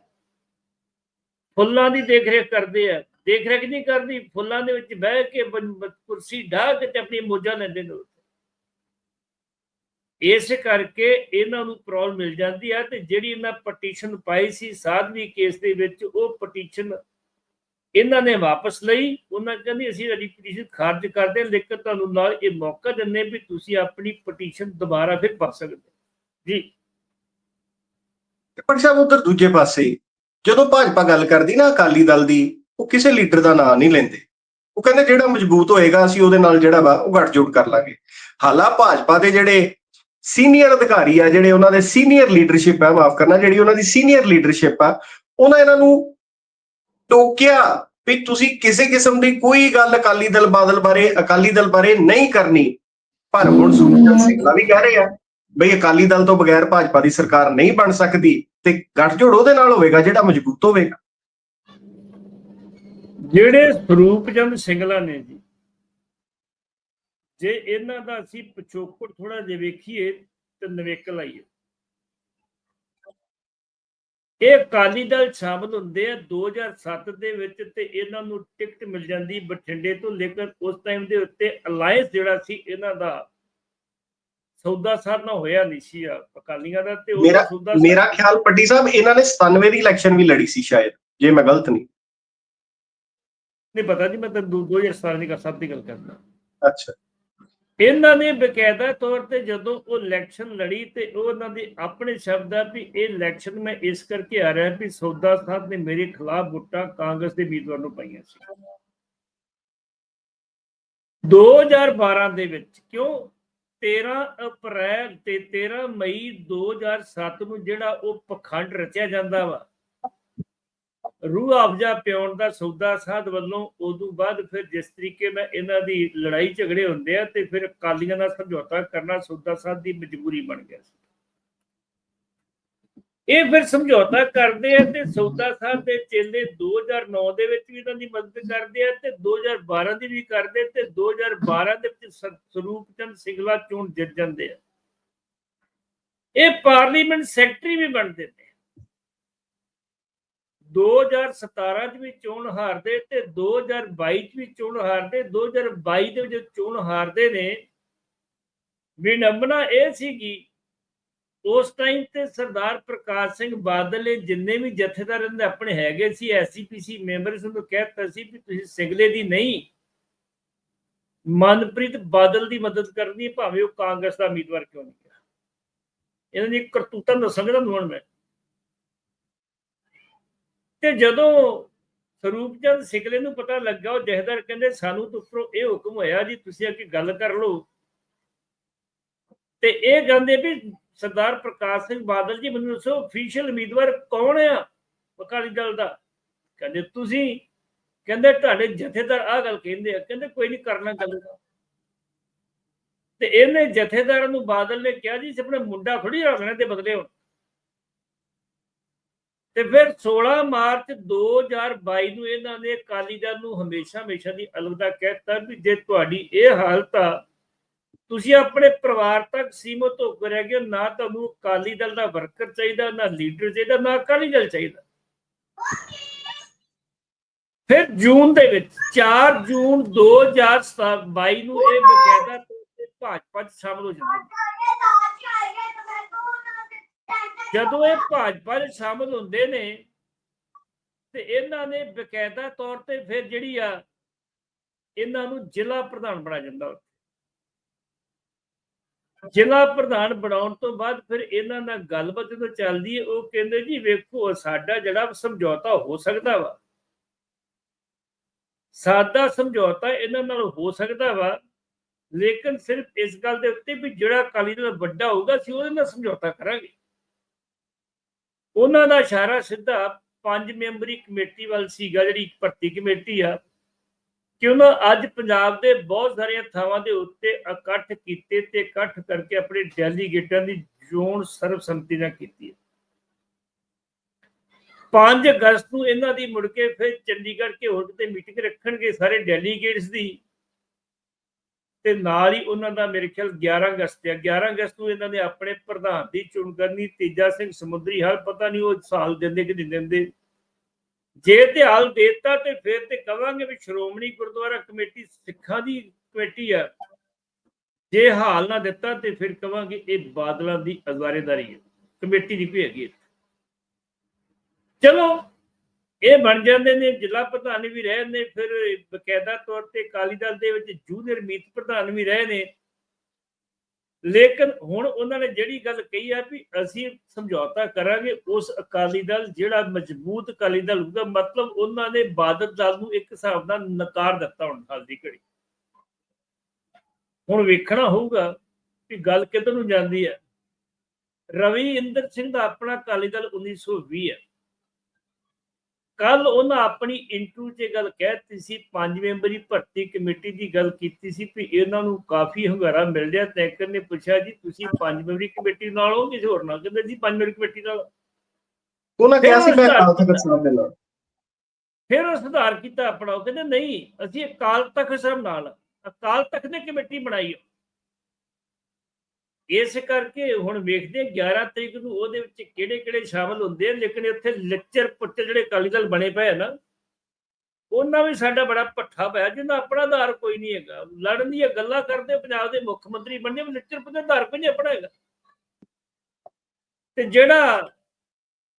ਫੁੱਲਾਂ ਦੀ ਦੇਖਰੇਖ ਕਰਦੇ ਆ। ਦੇਖ ਰੇਖ ਨਹੀਂ ਕਰਦੀ ਫੁੱਲਾਂ ਦੇ ਵਿੱਚ ਬਹਿ ਕੇ ਕੁਰਸੀ ਢਾਹ ਕੇ ਤੇ ਆਪਣੀ ਮੋਜਾਂ ਲੈਂਦੇ ਨੇ ਇਸ ਕਰਕੇ ਇਹਨਾਂ ਨੂੰ ਪ੍ਰੋਬਲਮ ਮਿਲ ਜਾਂਦੀ ਹੈ ਤੇ ਜਿਹੜੀ ਇਹਨਾਂ ਪਟੀਸ਼ਨ ਪਾਈ ਸੀ ਸਾਧਵੀ ਕੇਸ ਦੇ ਵਿੱਚ ਉਹ ਪਟੀਸ਼ਨ ਇਹਨਾਂ ਨੇ ਵਾਪਸ ਲਈ। ਉਹਨਾਂ ਕਹਿੰਦੇ ਅਸੀਂ ਸਾਡੀ ਪਟੀਸ਼ਨ ਖਾਰਜ ਕਰਦੇ ਹਾਂ, ਲੇਕਿਨ ਤੁਹਾਨੂੰ ਨਾਲ ਇਹ ਮੌਕਾ ਦਿੰਦੇ ਵੀ ਤੁਸੀਂ ਆਪਣੀ ਪਟੀਸ਼ਨ ਦੁਬਾਰਾ ਫਿਰ ਭਰ ਸਕਦੇ ਹੋ। ਜੀ। ਪਰ ਸਾਹਿਬ ਉਧਰ ਦੂਜੇ ਪਾਸੇ ਜਦੋਂ ਭਾਜਪਾ ਗੱਲ ਕਰਦੀ ਨਾ ਅਕਾਲੀ ਦਲ ਦੀ ਉਹ ਕਿਸੇ ਲੀਡਰ ਦਾ ਨਾਂ ਨਹੀਂ ਲੈਂਦੇ। ਉਹ ਕਹਿੰਦੇ ਜਿਹੜਾ ਮਜ਼ਬੂਤ ਹੋਏਗਾ ਅਸੀਂ ਉਹਦੇ ਨਾਲ ਜਿਹੜਾ ਵਾ ਉਹ ਗੱਠਜੋੜ ਕਰ ਲਾਂਗੇ। ਹਾਲਾ ਭਾਜਪਾ ਦੇ ਜਿਹੜੇ ਸੀਨੀਅਰ ਅਧਿਕਾਰੀ ਆ, ਜਿਹੜੇ ਉਹਨਾਂ ਦੇ ਸੀਨੀਅਰ ਲੀਡਰਸ਼ਿਪ ਆ, ਮਾਫ ਕਰਨਾ, ਜਿਹੜੀ ਉਹਨਾਂ ਦੀ ਸੀਨੀਅਰ ਲੀਡਰਸ਼ਿਪ ਆ, ਉਹਨਾਂ ਇਹਨਾਂ ਨੂੰ ਟੋਕਿਆ ਵੀ ਤੁਸੀਂ ਕਿਸੇ ਕਿਸਮ ਦੀ ਕੋਈ ਗੱਲ ਅਕਾਲੀ ਦਲ ਬਾਦਲ ਬਾਰੇ, ਅਕਾਲੀ ਦਲ ਬਾਰੇ ਨਹੀਂ ਕਰਨੀ। ਪਰ ਹੁਣ ਸੁਖਚੰਦ ਸਿੰਘਲਾ ਵੀ ਕਹਿ ਰਹੇ ਆ ਬਈ ਅਕਾਲੀ ਦਲ ਤੋਂ ਬਗੈਰ ਭਾਜਪਾ ਦੀ ਸਰਕਾਰ ਨਹੀਂ ਬਣ ਸਕਦੀ ਤੇ ਗੱਠਜੋੜ ਉਹਦੇ ਨਾਲ ਹੋਵੇਗਾ ਜਿਹੜਾ ਮਜ਼ਬੂਤ ਹੋਵੇਗਾ। ਜਿਹੜੇ ਸਰੂਪ ਚੰਦ ਸਿੰਗਲਾ ਨੇ ਜੀ ਜੇ ਇਹਨਾਂ ਦਾ ਅਸੀਂ ਪਿਛੋਕੜ ਥੋੜਾ ਜਿਹਾ ਵੇਖੀਏ ਤੇ ਨਵੇਕਲ ਆਈਏ ਇਹ ਅਕਾਲੀ ਦਲ ਸ਼ਾਮਲ ਹੁੰਦੇ ਆ 2007 ਦੇ ਵਿੱਚ ਤੇ ਇਹਨਾਂ ਨੂੰ ਟਿਕਟ ਮਿਲ ਜਾਂਦੀ ਬਠਿੰਡੇ ਤੋਂ ਲੇਕਿਨ ਉਸ ਟਾਈਮ ਦੇ ਉੱਤੇ ਅਲਾਈਅੰਸ ਜਿਹੜਾ ਸੀ ਇਹਨਾਂ ਦਾ ਸੌਦਾ ਸਾਧ ਨਾ ਹੋਇਆ ਨਹੀਂ ਸੀ ਆ ਅਕਾਲੀਆਂ ਦਾ ਤੇ ਉਹ ਸੌਦਾ ਮੇਰਾ ਖਿਆਲ ਪੱਟੀ ਸਾਹਿਬ ਇਹਨਾਂ ਨੇ 97 ਦੀ ਇਲੈਕਸ਼ਨ ਵੀ ਲੜੀ ਸੀ ਸ਼ਾਇਦ ਜੇ ਮੈਂ ਗਲਤ ਨਹੀਂ ਨਹੀਂ ਪਤਾ ਜੀ ਮੈਂ ਤਾਂ 2017 ਦੀ ਗੱਲ ਸਭ ਦੀ ਗੱਲ ਕਰਦਾ। ਅੱਛਾ। ਇਹਨਾਂ ਨੇ ਬਕਾਇਦਾ ਤੌਰ ਤੇ ਜਦੋਂ ਉਹ ਇਲੈਕਸ਼ਨ ਲੜੀ ਤੇ ਉਹ ਉਹਨਾਂ ਦੇ ਆਪਣੇ ਸ਼ਬਦ ਆ ਵੀ ਇਹ ਇਲੈਕਸ਼ਨ ਮੈਂ ਇਸ ਕਰਕੇ ਆ ਰਿਹਾ ਵੀ ਸੌਦਾ ਸਾਹਿਬ ਨੇ ਮੇਰੇ ਖਿਲਾਫ ਵੋਟਾਂ ਕਾਂਗਰਸ ਦੇ ਉਮੀਦਵਾਰ ਨੂੰ ਪਾਈਆਂ ਸੀ। 2012 ਦੇ ਵਿੱਚ ਕਿਉਂ? 13 ਅਪ੍ਰੈਲ ਤੇ 13 ਮਈ 2007 ਨੂੰ ਜਿਹੜਾ ਉਹ ਪਖੰਡ ਰਚਿਆ ਜਾਂਦਾ ਵਾ ਰੂਹ ਅਫਜਾ ਪਿਉਣ ਦਾ ਸੌਦਾ ਸਾਧ ਵੱਲੋਂ ਉਦੋਂ ਬਾਅਦ ਫਿਰ ਜਿਸ ਤਰੀਕੇ ਨਾਲ ਇਹਨਾਂ ਦੀ ਲੜਾਈ ਝਗੜੇ ਹੁੰਦੇ ਆ ਤੇ ਫਿਰ ਅਕਾਲੀਆਂ ਦਾ ਸਮਝੌਤਾ ਕਰਨਾ ਸੌਦਾ ਸਾਧ ਦੀ ਮਜਬੂਰੀ ਬਣ ਗਿਆ ਸੀ। ਇਹ ਫਿਰ ਸਮਝੌਤਾ ਕਰਦੇ ਆ ਤੇ ਸੌਦਾ ਸਾਹਿਬ ਦੇ ਚੇਲੇ 2009 ਦੇ ਵਿੱਚ ਵੀ ਇਹਨਾਂ ਦੀ ਮਦਦ ਕਰਦੇ ਆ ਤੇ 2012 ਦੀ ਵੀ ਕਰਦੇ ਤੇ 2012 ਦੇ ਵਿੱਚ ਸਰੂਪ ਚੰਦ ਸਿੰਗਲਾ ਚੋਣ ਜਿੱਤ ਜਾਂਦੇ ਆ। ਇਹ ਪਾਰਲੀਮੈਂਟ ਸੈਕਟਰੀ ਵੀ ਬਣਦੇ ਨੇ 2017 ਚ ਵੀ ਚੋਣ ਹਾਰਦੇ ਤੇ 2022 ਚ ਵੀ ਚੋਣ ਹਾਰਦੇ 2022 ਦੇ ਵਿੱਚ ਚੋਣ ਹਾਰਦੇ ਨੇ। ਵਿਨੰਬਨਾ ਇਹ ਸੀਗੀ, ਉਸ ਟਾਈਮ ਤੇ ਸਰਦਾਰ ਪ੍ਰਕਾਸ਼ ਸਿੰਘ ਬਾਦਲ ਨੇ ਜਿੰਨੇ ਵੀ ਜਥੇਦਾਰ ਇਹਦੇ ਆਪਣੇ ਹੈਗੇ ਸੀ ਐਸਜੀਪੀਸੀ ਮੈਂਬਰਸ ਨੂੰ ਕਹਿਤਾ ਸੀ ਵੀ ਤੁਸੀਂ ਸਿਗਲੇ ਦੀ ਨਹੀਂ, ਮਨਪ੍ਰੀਤ ਬਾਦਲ ਦੀ ਮਦਦ ਕਰਨੀ ਭਾਵੇਂ ਉਹ ਕਾਂਗਰਸ ਦਾ ਉਮੀਦਵਾਰ ਕਿਉਂ ਨਹੀਂ ਹੈ ਇਹਨਾਂ ਦੀ ਕਰਤੂਤਾਂ ਦੱਸਾਂਗਾ ਤੁਹਾਨੂੰ ਹੁਣ ਮੈਂ। ਤੇ ਜਦੋਂ ਸਰੂਪ ਚੰਦ ਸਿਗਲੇ ਨੂੰ ਪਤਾ ਲੱਗਾ, ਉਹ ਜਥੇਦਾਰ ਕਹਿੰਦੇ, ਸਾਨੂੰ ਤਾਂ ਉੱਪਰੋਂ ਇਹ ਹੁਕਮ ਹੋਇਆ ਜੀ, ਤੁਸੀਂ ਆ ਗੱਲ ਕਰ ਲਓ। ਤੇ ਇਹ ਕਹਿੰਦੇ ਵੀ ਸਰਦਾਰ ਪ੍ਰਕਾਸ਼ ਸਿੰਘ ਬਾਦਲ ਜੀ ਮੈਨੂੰ ਦੱਸੋ ਅਫੀਸ਼ੀਅਲ ਉਮੀਦਵਾਰ ਕੌਣ ਆ ਅਕਾਲੀ ਦਲ ਦਾ? ਕਹਿੰਦੇ, ਤੁਸੀਂ। ਕਹਿੰਦੇ, ਤੁਹਾਡੇ ਜਥੇਦਾਰ ਆ ਗੱਲ ਕਹਿੰਦੇ ਆ। ਕਹਿੰਦੇ, ਕੋਈ ਨਹੀਂ ਕਰਨਾ ਗੱਲ। ਤੇ ਇਹਨੇ ਜਥੇਦਾਰਾਂ ਨੂੰ ਬਾਦਲ ਨੇ ਕਿਹਾ ਜੀ ਆਪਣੇ ਮੁੰਡਾ ਥੋੜੀ ਰੱਖਣਾ ਤੇ ਬਦਲੇ ਹੁਣ। ਤੇ ਫਿਰ 16 ਮਾਰਚ 2022 ਨੂੰ ਇਹਨਾਂ ਨੇ ਅਕਾਲੀ ਦਲ ਨੂੰ ਹਮੇਸ਼ਾ ਹਮੇਸ਼ਾ ਦੀ ਅਲਵਿਦਾ ਕਹਿਤਾ ਵੀ ਜੇ ਤੁਹਾਡੀ ਇਹ ਹਾਲਤ ਆ, ਤੁਸੀਂ ਆਪਣੇ ਪਰਿਵਾਰ ਤੱਕ ਸੀਮਤ ਹੋ ਕੇ ਰਹਿ ਗਏ ਨਾ ਤੁਹਾਨੂੰ ਅਕਾਲੀ ਦਲ ਦਾ ਵਰਕਰ ਚਾਹੀਦਾ, ਨਾ ਲੀਡਰ ਚਾਹੀਦਾ, ਨਾ ਅਕਾਲੀ ਦਲ ਚਾਹੀਦਾ। ਫਿਰ ਜੂਨ ਦੇ ਵਿੱਚ 4 ਜੂਨ 2022 ਨੂੰ ਇਹ ਬਕਾਇਦਾ ਤੌਰ ਤੇ ਭਾਜਪਾ 'ਚ ਸ਼ਾਮਲ ਹੋ ਜਾਂਦੇ ਜਦੋਂ ਇਹ ਭਾਜਪਾ 'ਚ ਸ਼ਾਮਲ ਹੁੰਦੇ ਨੇ, ਤੇ ਇਹਨਾਂ ਨੇ ਬਕਾਇਦਾ ਤੌਰ ਤੇ ਫਿਰ ਜਿਹੜੀ ਆ, ਇਹਨਾਂ ਨੂੰ ਜ਼ਿਲ੍ਹਾ ਪ੍ਰਧਾਨ ਬਣਾ ਜਾਂਦਾ ਜ਼ਿਲ੍ਹਾ ਪ੍ਰਧਾਨ ਬਣਾਉਣ ਤੋਂ ਬਾਅਦ ਫਿਰ ਇਹਨਾਂ ਨਾਲ ਗੱਲਬਾਤ ਜਦੋਂ ਚੱਲਦੀ ਹੈ, ਉਹ ਕਹਿੰਦੇ ਜੀ ਵੇਖੋ, ਸਾਡਾ ਜਿਹੜਾ ਸਮਝੌਤਾ ਹੋ ਸਕਦਾ ਵਾ, ਸਾਦਾ ਸਮਝੌਤਾ ਇਹਨਾਂ ਨਾਲ ਹੋ ਸਕਦਾ ਵਾ, ਲੇਕਿਨ ਸਿਰਫ ਇਸ ਗੱਲ ਦੇ ਉੱਤੇ ਵੀ ਜਿਹੜਾ ਅਕਾਲੀ ਦਲ ਵੱਡਾ ਹੋਊਗਾ, ਅਸੀਂ ਉਹਦੇ ਨਾਲ ਸਮਝੌਤਾ ਕਰਾਂਗੇ। ਉਹਨਾਂ ਦਾ ਇਸ਼ਾਰਾ ਸਿੱਧਾ ਪੰਜ ਮੈਂਬਰੀ ਕਮੇਟੀ ਵੱਲ ਸੀਗਾ, ਜਿਹੜੀ ਭਰਤੀ ਕਮੇਟੀ ਆ, ਕਿ ਉਹਨਾਂ ਅੱਜ ਪੰਜਾਬ ਦੇ ਬਹੁਤ ਸਾਰੀਆਂ ਥਾਵਾਂ ਦੇ ਉੱਤੇ ਇਕੱਠ ਕੀਤੇ ਤੇ ਇਕੱਠ ਕਰਕੇ ਆਪਣੇ ਡੈਲੀਗੇਟਾਂ ਦੀ ਚੋਣ ਸਰਬਸੰਮਤੀ ਨਾਲ ਕੀਤੀ ਹੈ। 5 ਅਗਸਤ ਨੂੰ ਇਹਨਾਂ ਦੀ ਮੁੜ ਕੇ ਫਿਰ ਚੰਡੀਗੜ੍ਹ ਕੇ ਹੋਟ ਤੇ ਮੀਟਿੰਗ ਰੱਖਣਗੇ ਸਾਰੇ ਡੈਲੀਗੇਟਸ ਦੀ। ਤੇ ਨਾਲ ਹੀ ਉਹਨਾਂ ਦਾ ਮੇਰੇ ਖਿਆਲ 11 ਅਗਸਤ ਹੈ 11 ਅਗਸਤ ਨੂੰ ਇਹਨਾਂ ਨੇ ਆਪਣੇ ਪ੍ਰਧਾਨ ਦੀ ਚੋਣ ਕਰਨੀ ਤੇਜਾ ਸਿੰਘ ਸਮੁੰਦਰੀ ਹਾਲ ਪਤਾ ਨਹੀਂ ਉਹ ਸਾਲ ਦਿੰਦੇ ਕਿ ਨਹੀਂ ਦਿੰਦੇ। ਜੇ ਤੇ ਹਾਲ ਦੇਤਾ ਤੇ ਫਿਰ ਤੇ ਕਵਾਂਗੇ ਵੀ ਸ਼੍ਰੋਮਣੀ ਗੁਰਦੁਆਰਾ ਕਮੇਟੀ ਸਿੱਖਾਂ ਦੀ ਕਮੇਟੀ ਆ। ਜੇ ਹਾਲ ਨਾ ਦਿੱਤਾ ਤੇ ਫਿਰ ਕਵਾਂਗੇ ਇਹ ਬਾਦਲਾਂ ਦੀ ਅਗਵਾਰੇਦਾਰੀ ਹੈ ਕਮੇਟੀ ਦੀ ਭੇਗੀ ਚਲੋ ਇਹ ਬਣ ਜਾਂਦੇ ਨੇ, ਜ਼ਿਲ੍ਹਾ ਪ੍ਰਧਾਨ ਵੀ ਰਹੇ ਨੇ ਫਿਰ ਬਕਾਇਦਾ ਤੌਰ ਤੇ ਅਕਾਲੀ ਦਲ ਦੇ ਵਿੱਚ ਜੂਨੀਅਰ ਮੀਤ ਪ੍ਰਧਾਨ ਵੀ ਰਹੇ ਨੇ। ਲੇਕਿਨ ਹੁਣ ਉਹਨਾਂ ਨੇ ਜਿਹੜੀ ਗੱਲ ਕਹੀ ਆ ਵੀ ਅਸੀਂ ਸਮਝੌਤਾ ਕਰਾਂਗੇ, ਉਸ ਅਕਾਲੀ ਦਲ ਜਿਹੜਾ ਮਜ਼ਬੂਤ ਅਕਾਲੀ ਦਲ ਹੋਊਗਾ, ਮਤਲਬ ਉਹਨਾਂ ਨੇ ਬਾਦਲ ਦਲ ਨੂੰ ਇੱਕ ਹਿਸਾਬ ਨਾਲ ਨਕਾਰ ਦਿੱਤਾ ਹੁਣ ਹਾਲ ਦੀ ਘੜੀ। ਹੁਣ ਵੇਖਣਾ ਹੋਊਗਾ ਕਿ ਗੱਲ ਕਿੱਧਰ ਨੂੰ ਜਾਂਦੀ ਹੈ ਰਵੀ ਇੰਦਰ ਸਿੰਘ ਦਾ ਆਪਣਾ ਅਕਾਲੀ ਦਲ 1920 ਹੈ ਕੱਲ ਉਹਨਾਂ ਆਪਣੀ ਇੰਟਰਵਿਊ 'ਚ ਗੱਲ ਕਹਿਤੀ ਸੀ ਪੰਜ ਮੈਂਬਰੀ ਭਰਤੀ ਕਮੇਟੀ ਦੀ ਗੱਲ ਕੀਤੀ ਸੀ ਵੀ ਇਹਨਾਂ ਨੂੰ ਕਾਫੀ ਹੰਗਾਰਾ ਮਿਲ ਰਿਹਾ। ਤੈਕਰ ਨੇ ਪੁੱਛਿਆ ਜੀ ਤੁਸੀਂ ਪੰਜ ਮੈਂਬਰੀ ਕਮੇਟੀ ਨਾਲ ਹੋ ਕਿਸੇ ਹੋਰ ਨਾਲ? ਕਹਿੰਦੇ ਜੀ ਪੰਜ ਮੈਂਬਰੀ ਕਮੇਟੀ ਨਾਲ। ਉਹਨਾਂ ਕਿਹਾ ਸੀ ਮੈਂ ਅਕਾਲ ਤਖਤ ਸਾਹਿਬ ਦੇ ਨਾਲ। ਫਿਰ ਉਹ ਸੁਧਾਰ ਕੀਤਾ ਆਪਣਾ। ਉਹ ਕਹਿੰਦੇ ਨਹੀਂ ਅਸੀਂ ਅਕਾਲ ਤਖਤ ਸਾਹਿਬ ਨਾਲ। ਅਕਾਲ ਤਖਤ ਨੇ ਕਮੇਟੀ ਬਣਾਈ। ਇਸ ਕਰਕੇ ਹੁਣ ਵੇਖਦੇ ਹਾਂ 11 ਤਰੀਕ ਨੂੰ ਉਹਦੇ ਵਿੱਚ ਕਿਹੜੇ ਕਿਹੜੇ ਸ਼ਾਮਲ ਹੁੰਦੇ ਆ, ਲੇਕਿਨ ਇੱਥੇ ਲੱਚਰ ਪੁੱਟਰ ਜਿਹੜੇ ਅਕਾਲੀ ਦਲ ਬਣੇ ਪਏ ਆ ਨਾ, ਉਹਨਾਂ ਵੀ ਸਾਡਾ ਬੜਾ ਪੱਠਾ ਪਿਆ ਜਿਹਦਾ ਆਪਣਾ ਆਧਾਰ ਕੋਈ ਨਹੀਂ ਹੈਗਾ। ਲੜਨ ਦੀਆਂ ਗੱਲਾਂ ਕਰਦੇ ਪੰਜਾਬ ਦੇ ਮੁੱਖ ਮੰਤਰੀ ਬਣਨੇ, ਵੀ ਲੱਚਰ ਪੁੱਟਰ ਆਧਾਰ ਕੋਈ ਨਹੀਂ ਆਪਣਾ ਹੈਗਾ। ਤੇ ਜਿਹੜਾ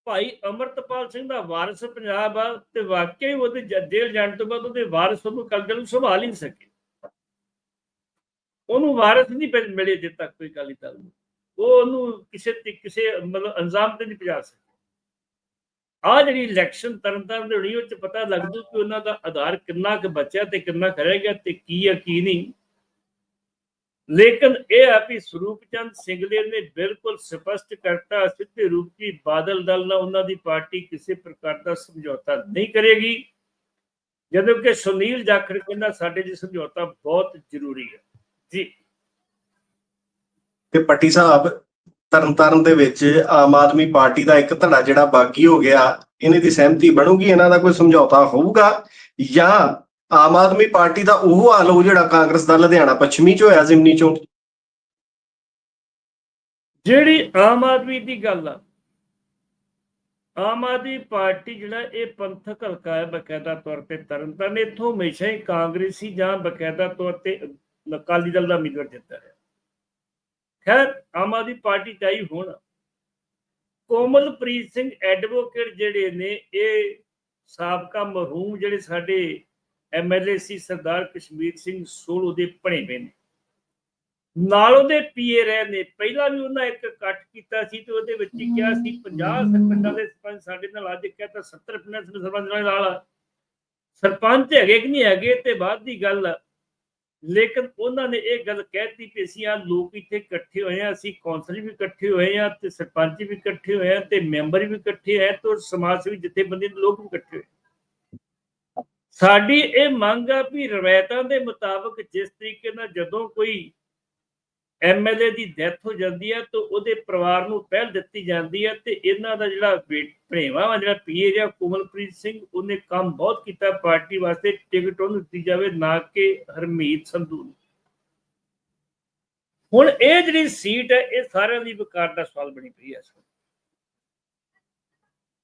ਭਾਈ ਅਮਰਤਪਾਲ ਸਿੰਘ ਦਾ ਵਾਰਿਸ ਪੰਜਾਬ ਆ, ਤੇ ਵਾਕਈ ਉਹਦੇ ਜੇਲ੍ਹ ਜਾਣ ਤੋਂ ਬਾਅਦ ਉਹਦੇ ਵਾਰਿਸ ਉਹਨੂੰ ਕਲਗਲ ਨੂੰ ਸੰਭਾਲ ਹੀ ਨਹੀਂ ਸਕੇ। ਉਹਨੂੰ ਵਾਰਿਸ ਨਹੀਂ ਮਿਲੇ ਜਿੱਦ ਤੱਕ ਕੋਈ ਅਕਾਲੀ ਦਲ ਨੂੰ। ਉਹ ਉਹਨੂੰ ਕਿਸੇ ਤੇ, ਕਿਸੇ ਮਤਲਬ ਅੰਜਾਮ ਤੇ ਨਹੀਂ ਪਹੁੰਚਾ ਸਕੇ ਆ ਜਿਹੜੀ ਇਲੈਕਸ਼ਨ ਤਰਨਤਾਰਨ ਦੇ ਹੋਣੀ ਉਹ ਚ ਪਤਾ ਲੱਗ ਕਿ ਉਹਨਾਂ ਦਾ ਆਧਾਰ ਕਿੰਨਾ ਕੁ ਬਚਿਆ ਤੇ ਕਿੰਨਾ ਕਰੇਗਾ ਤੇ ਕੀ ਆ, ਕੀ ਨਹੀਂ। ਲੇਕਿਨ ਇਹ ਆ ਵੀ ਸਰੂਪ ਚੰਦ ਸਿੰਗਲੇ ਨੇ ਬਿਲਕੁਲ ਸਪਸ਼ਟ ਕਰਤਾ, ਸਿੱਧੇ ਰੂਪ ਦੀ ਬਾਦਲ ਦਲ ਨਾਲ ਉਹਨਾਂ ਦੀ ਪਾਰਟੀ ਕਿਸੇ ਪ੍ਰਕਾਰ ਦਾ ਸਮਝੌਤਾ ਨਹੀਂ ਕਰੇਗੀ। ਜਦੋਂ ਕਿ ਸੁਨੀਲ ਜਾਖੜ ਕਹਿੰਦਾ ਸਾਡੇ ਲਈ ਸਮਝੌਤਾ ਬਹੁਤ ਜ਼ਰੂਰੀ ਹੈ। ਜੀ। ਤੇ ਪੱਟੀ ਸਾਹਿਬ ਤਰਨਤਾਰਨ ਦੇ ਵਿੱਚ ਆਮ ਆਦਮੀ ਪਾਰਟੀ ਦਾ ਇੱਕ ਧੜਾ ਜਿਹੜਾ ਬਾਕੀ ਹੋ ਗਿਆ ਇਹਨਾਂ ਦੀ ਸਹਿਮਤੀ ਬਣੂਗੀ? ਇਹਨਾਂ ਦਾ ਕੋਈ ਸਮਝੌਤਾ ਹੋਊਗਾ? ਜਾਂ ਆਮ ਆਦਮੀ ਪਾਰਟੀ ਦਾ ਉਹ ਹਾਲ ਹੋ ਜਿਹੜਾ ਕਾਂਗਰਸ ਦਾ ਲੁਧਿਆਣਾ ਪੱਛਮੀ ਚ ਹੋਇਆ ਜ਼ਿਮਨੀ ਚੋਂ? ਜਿਹੜੀ ਆਮ ਆਦਮੀ ਦੀ ਗੱਲ ਆ ਆਮ ਆਦਮੀ ਪਾਰਟੀ ਜਿਹੜਾ ਇਹ ਪੰਥਕ ਹਲਕਾ ਹੈ ਬਕਾਇਦਾ ਤੌਰ ਤੇ ਤਰਨਤਾਰਨ ਇੱਥੋਂ ਹਮੇਸ਼ਾ ਹੀ ਕਾਂਗਰਸੀ ਜਾਂ ਬਕਾਇਦਾ ਤੌਰ ਤੇ ਅਕਾਲੀ ਦਲ ਦਾ ਉਮੀਦਵਾਰ ਜਿੱਤਦਾ ਹੈ ਖੈਰ, ਆਮ ਆਦਮੀ ਪਾਰਟੀ ਚਾਹੀ ਹੁਣ ਕੋਮਲਪ੍ਰੀਤ ਸਿੰਘ ਐਡਵੋਕੇਟ ਜਿਹੜੇ ਨੇ, ਇਹ ਸਾਬਕਾ ਮਰਹੂਮ ਜਿਹੜੇ ਸਾਡੇ ਐਮਐਲਏ ਸੀ ਸਰਦਾਰ ਕਸ਼ਮੀਰ ਸਿੰਘ ਸੋਲੂ ਦੇ ਭਣੇਵੇਂ ਨੇ। ਨਾਲ ਉਹਦੇ ਪੀਏ ਰਹੇ ਨੇ। ਪਹਿਲਾਂ ਵੀ ਉਹਨਾਂ ਇੱਕ ਇਕੱਠ ਕੀਤਾ ਸੀ ਤੇ ਉਹਦੇ ਵਿੱਚ ਹੀ ਕਿਹਾ ਸੀ 50 ਪਿੰਡਾਂ ਦੇ ਸਰਪੰਚ ਸਾਡੇ ਨਾਲ ਅੱਜ ਕਿਹਾ ਤਾਂ 70 ਪਿੰਡਾਂ ਦੇ ਸਰਪੰਚ ਨਾਲ ਸਰਪੰਚ ਹੈਗੇ ਕਿ ਨਹੀਂ ਹੈਗੇ ਤੇ ਬਾਅਦ ਦੀ ਗੱਲ ਲੇਕਿਨ ਉਹਨਾਂ ਨੇ ਇਹ ਗੱਲ ਕਹਿਤੀ ਕਿ ਅਸੀਂ ਆ ਲੋਕ ਇੱਥੇ ਇਕੱਠੇ ਹੋਏ ਆ ਅਸੀਂ ਕੌਂਸਲ ਵੀ ਇਕੱਠੇ ਹੋਏ ਆ ਤੇ ਸਰਪੰਚ ਵੀ ਇਕੱਠੇ ਹੋਏ ਆ ਤੇ ਮੈਂਬਰ ਵੀ ਇਕੱਠੇ ਹੋਏ ਤੇ ਸਮਾਜ ਸੇਵੀ ਜਥੇਬੰਦੀ ਦੇ ਲੋਕ ਵੀ ਇਕੱਠੇ ਹੋਏ ਸਾਡੀ ਇਹ ਮੰਗ ਆ ਵੀ ਰਵਾਇਤਾਂ ਦੇ ਮੁਤਾਬਕ ਜਿਸ ਤਰੀਕੇ ਨਾਲ ਜਦੋਂ ਕੋਈ ਐਮਐਲਏ ਦੀ ਡੈਥ ਹੋ ਜਾਂਦੀ ਹੈ ਤਾਂ ਉਹਦੇ ਪਰਿਵਾਰ ਨੂੰ ਪਹਿਲ ਦਿੱਤੀ ਜਾਂਦੀ ਹੈ ਤੇ ਇਹਨਾਂ ਦਾ ਜਿਹੜਾ ਭਣੇਵਾ ਵਾ, ਜਿਹੜਾ ਪੀਏ ਜਾਂ ਕੋਮਲਪ੍ਰੀਤ ਸਿੰਘ, ਉਹਨੇ ਕੰਮ ਬਹੁਤ ਕੀਤਾ ਪਾਰਟੀ ਵਾਸਤੇ ਟਿਕਟ ਉਹਨੂੰ ਦਿੱਤੀ ਜਾਵੇ ਨਾ ਕਿ ਹਰਮੀਤ ਸੰਧੂ ਨੂੰ। ਹੁਣ ਇਹ ਜਿਹੜੀ ਸੀਟ ਹੈ ਇਹ ਸਾਰਿਆਂ ਦੀ ਵਿਕਾਰ ਦਾ ਸਵਾਲ ਬਣੀ ਪਈ ਹੈ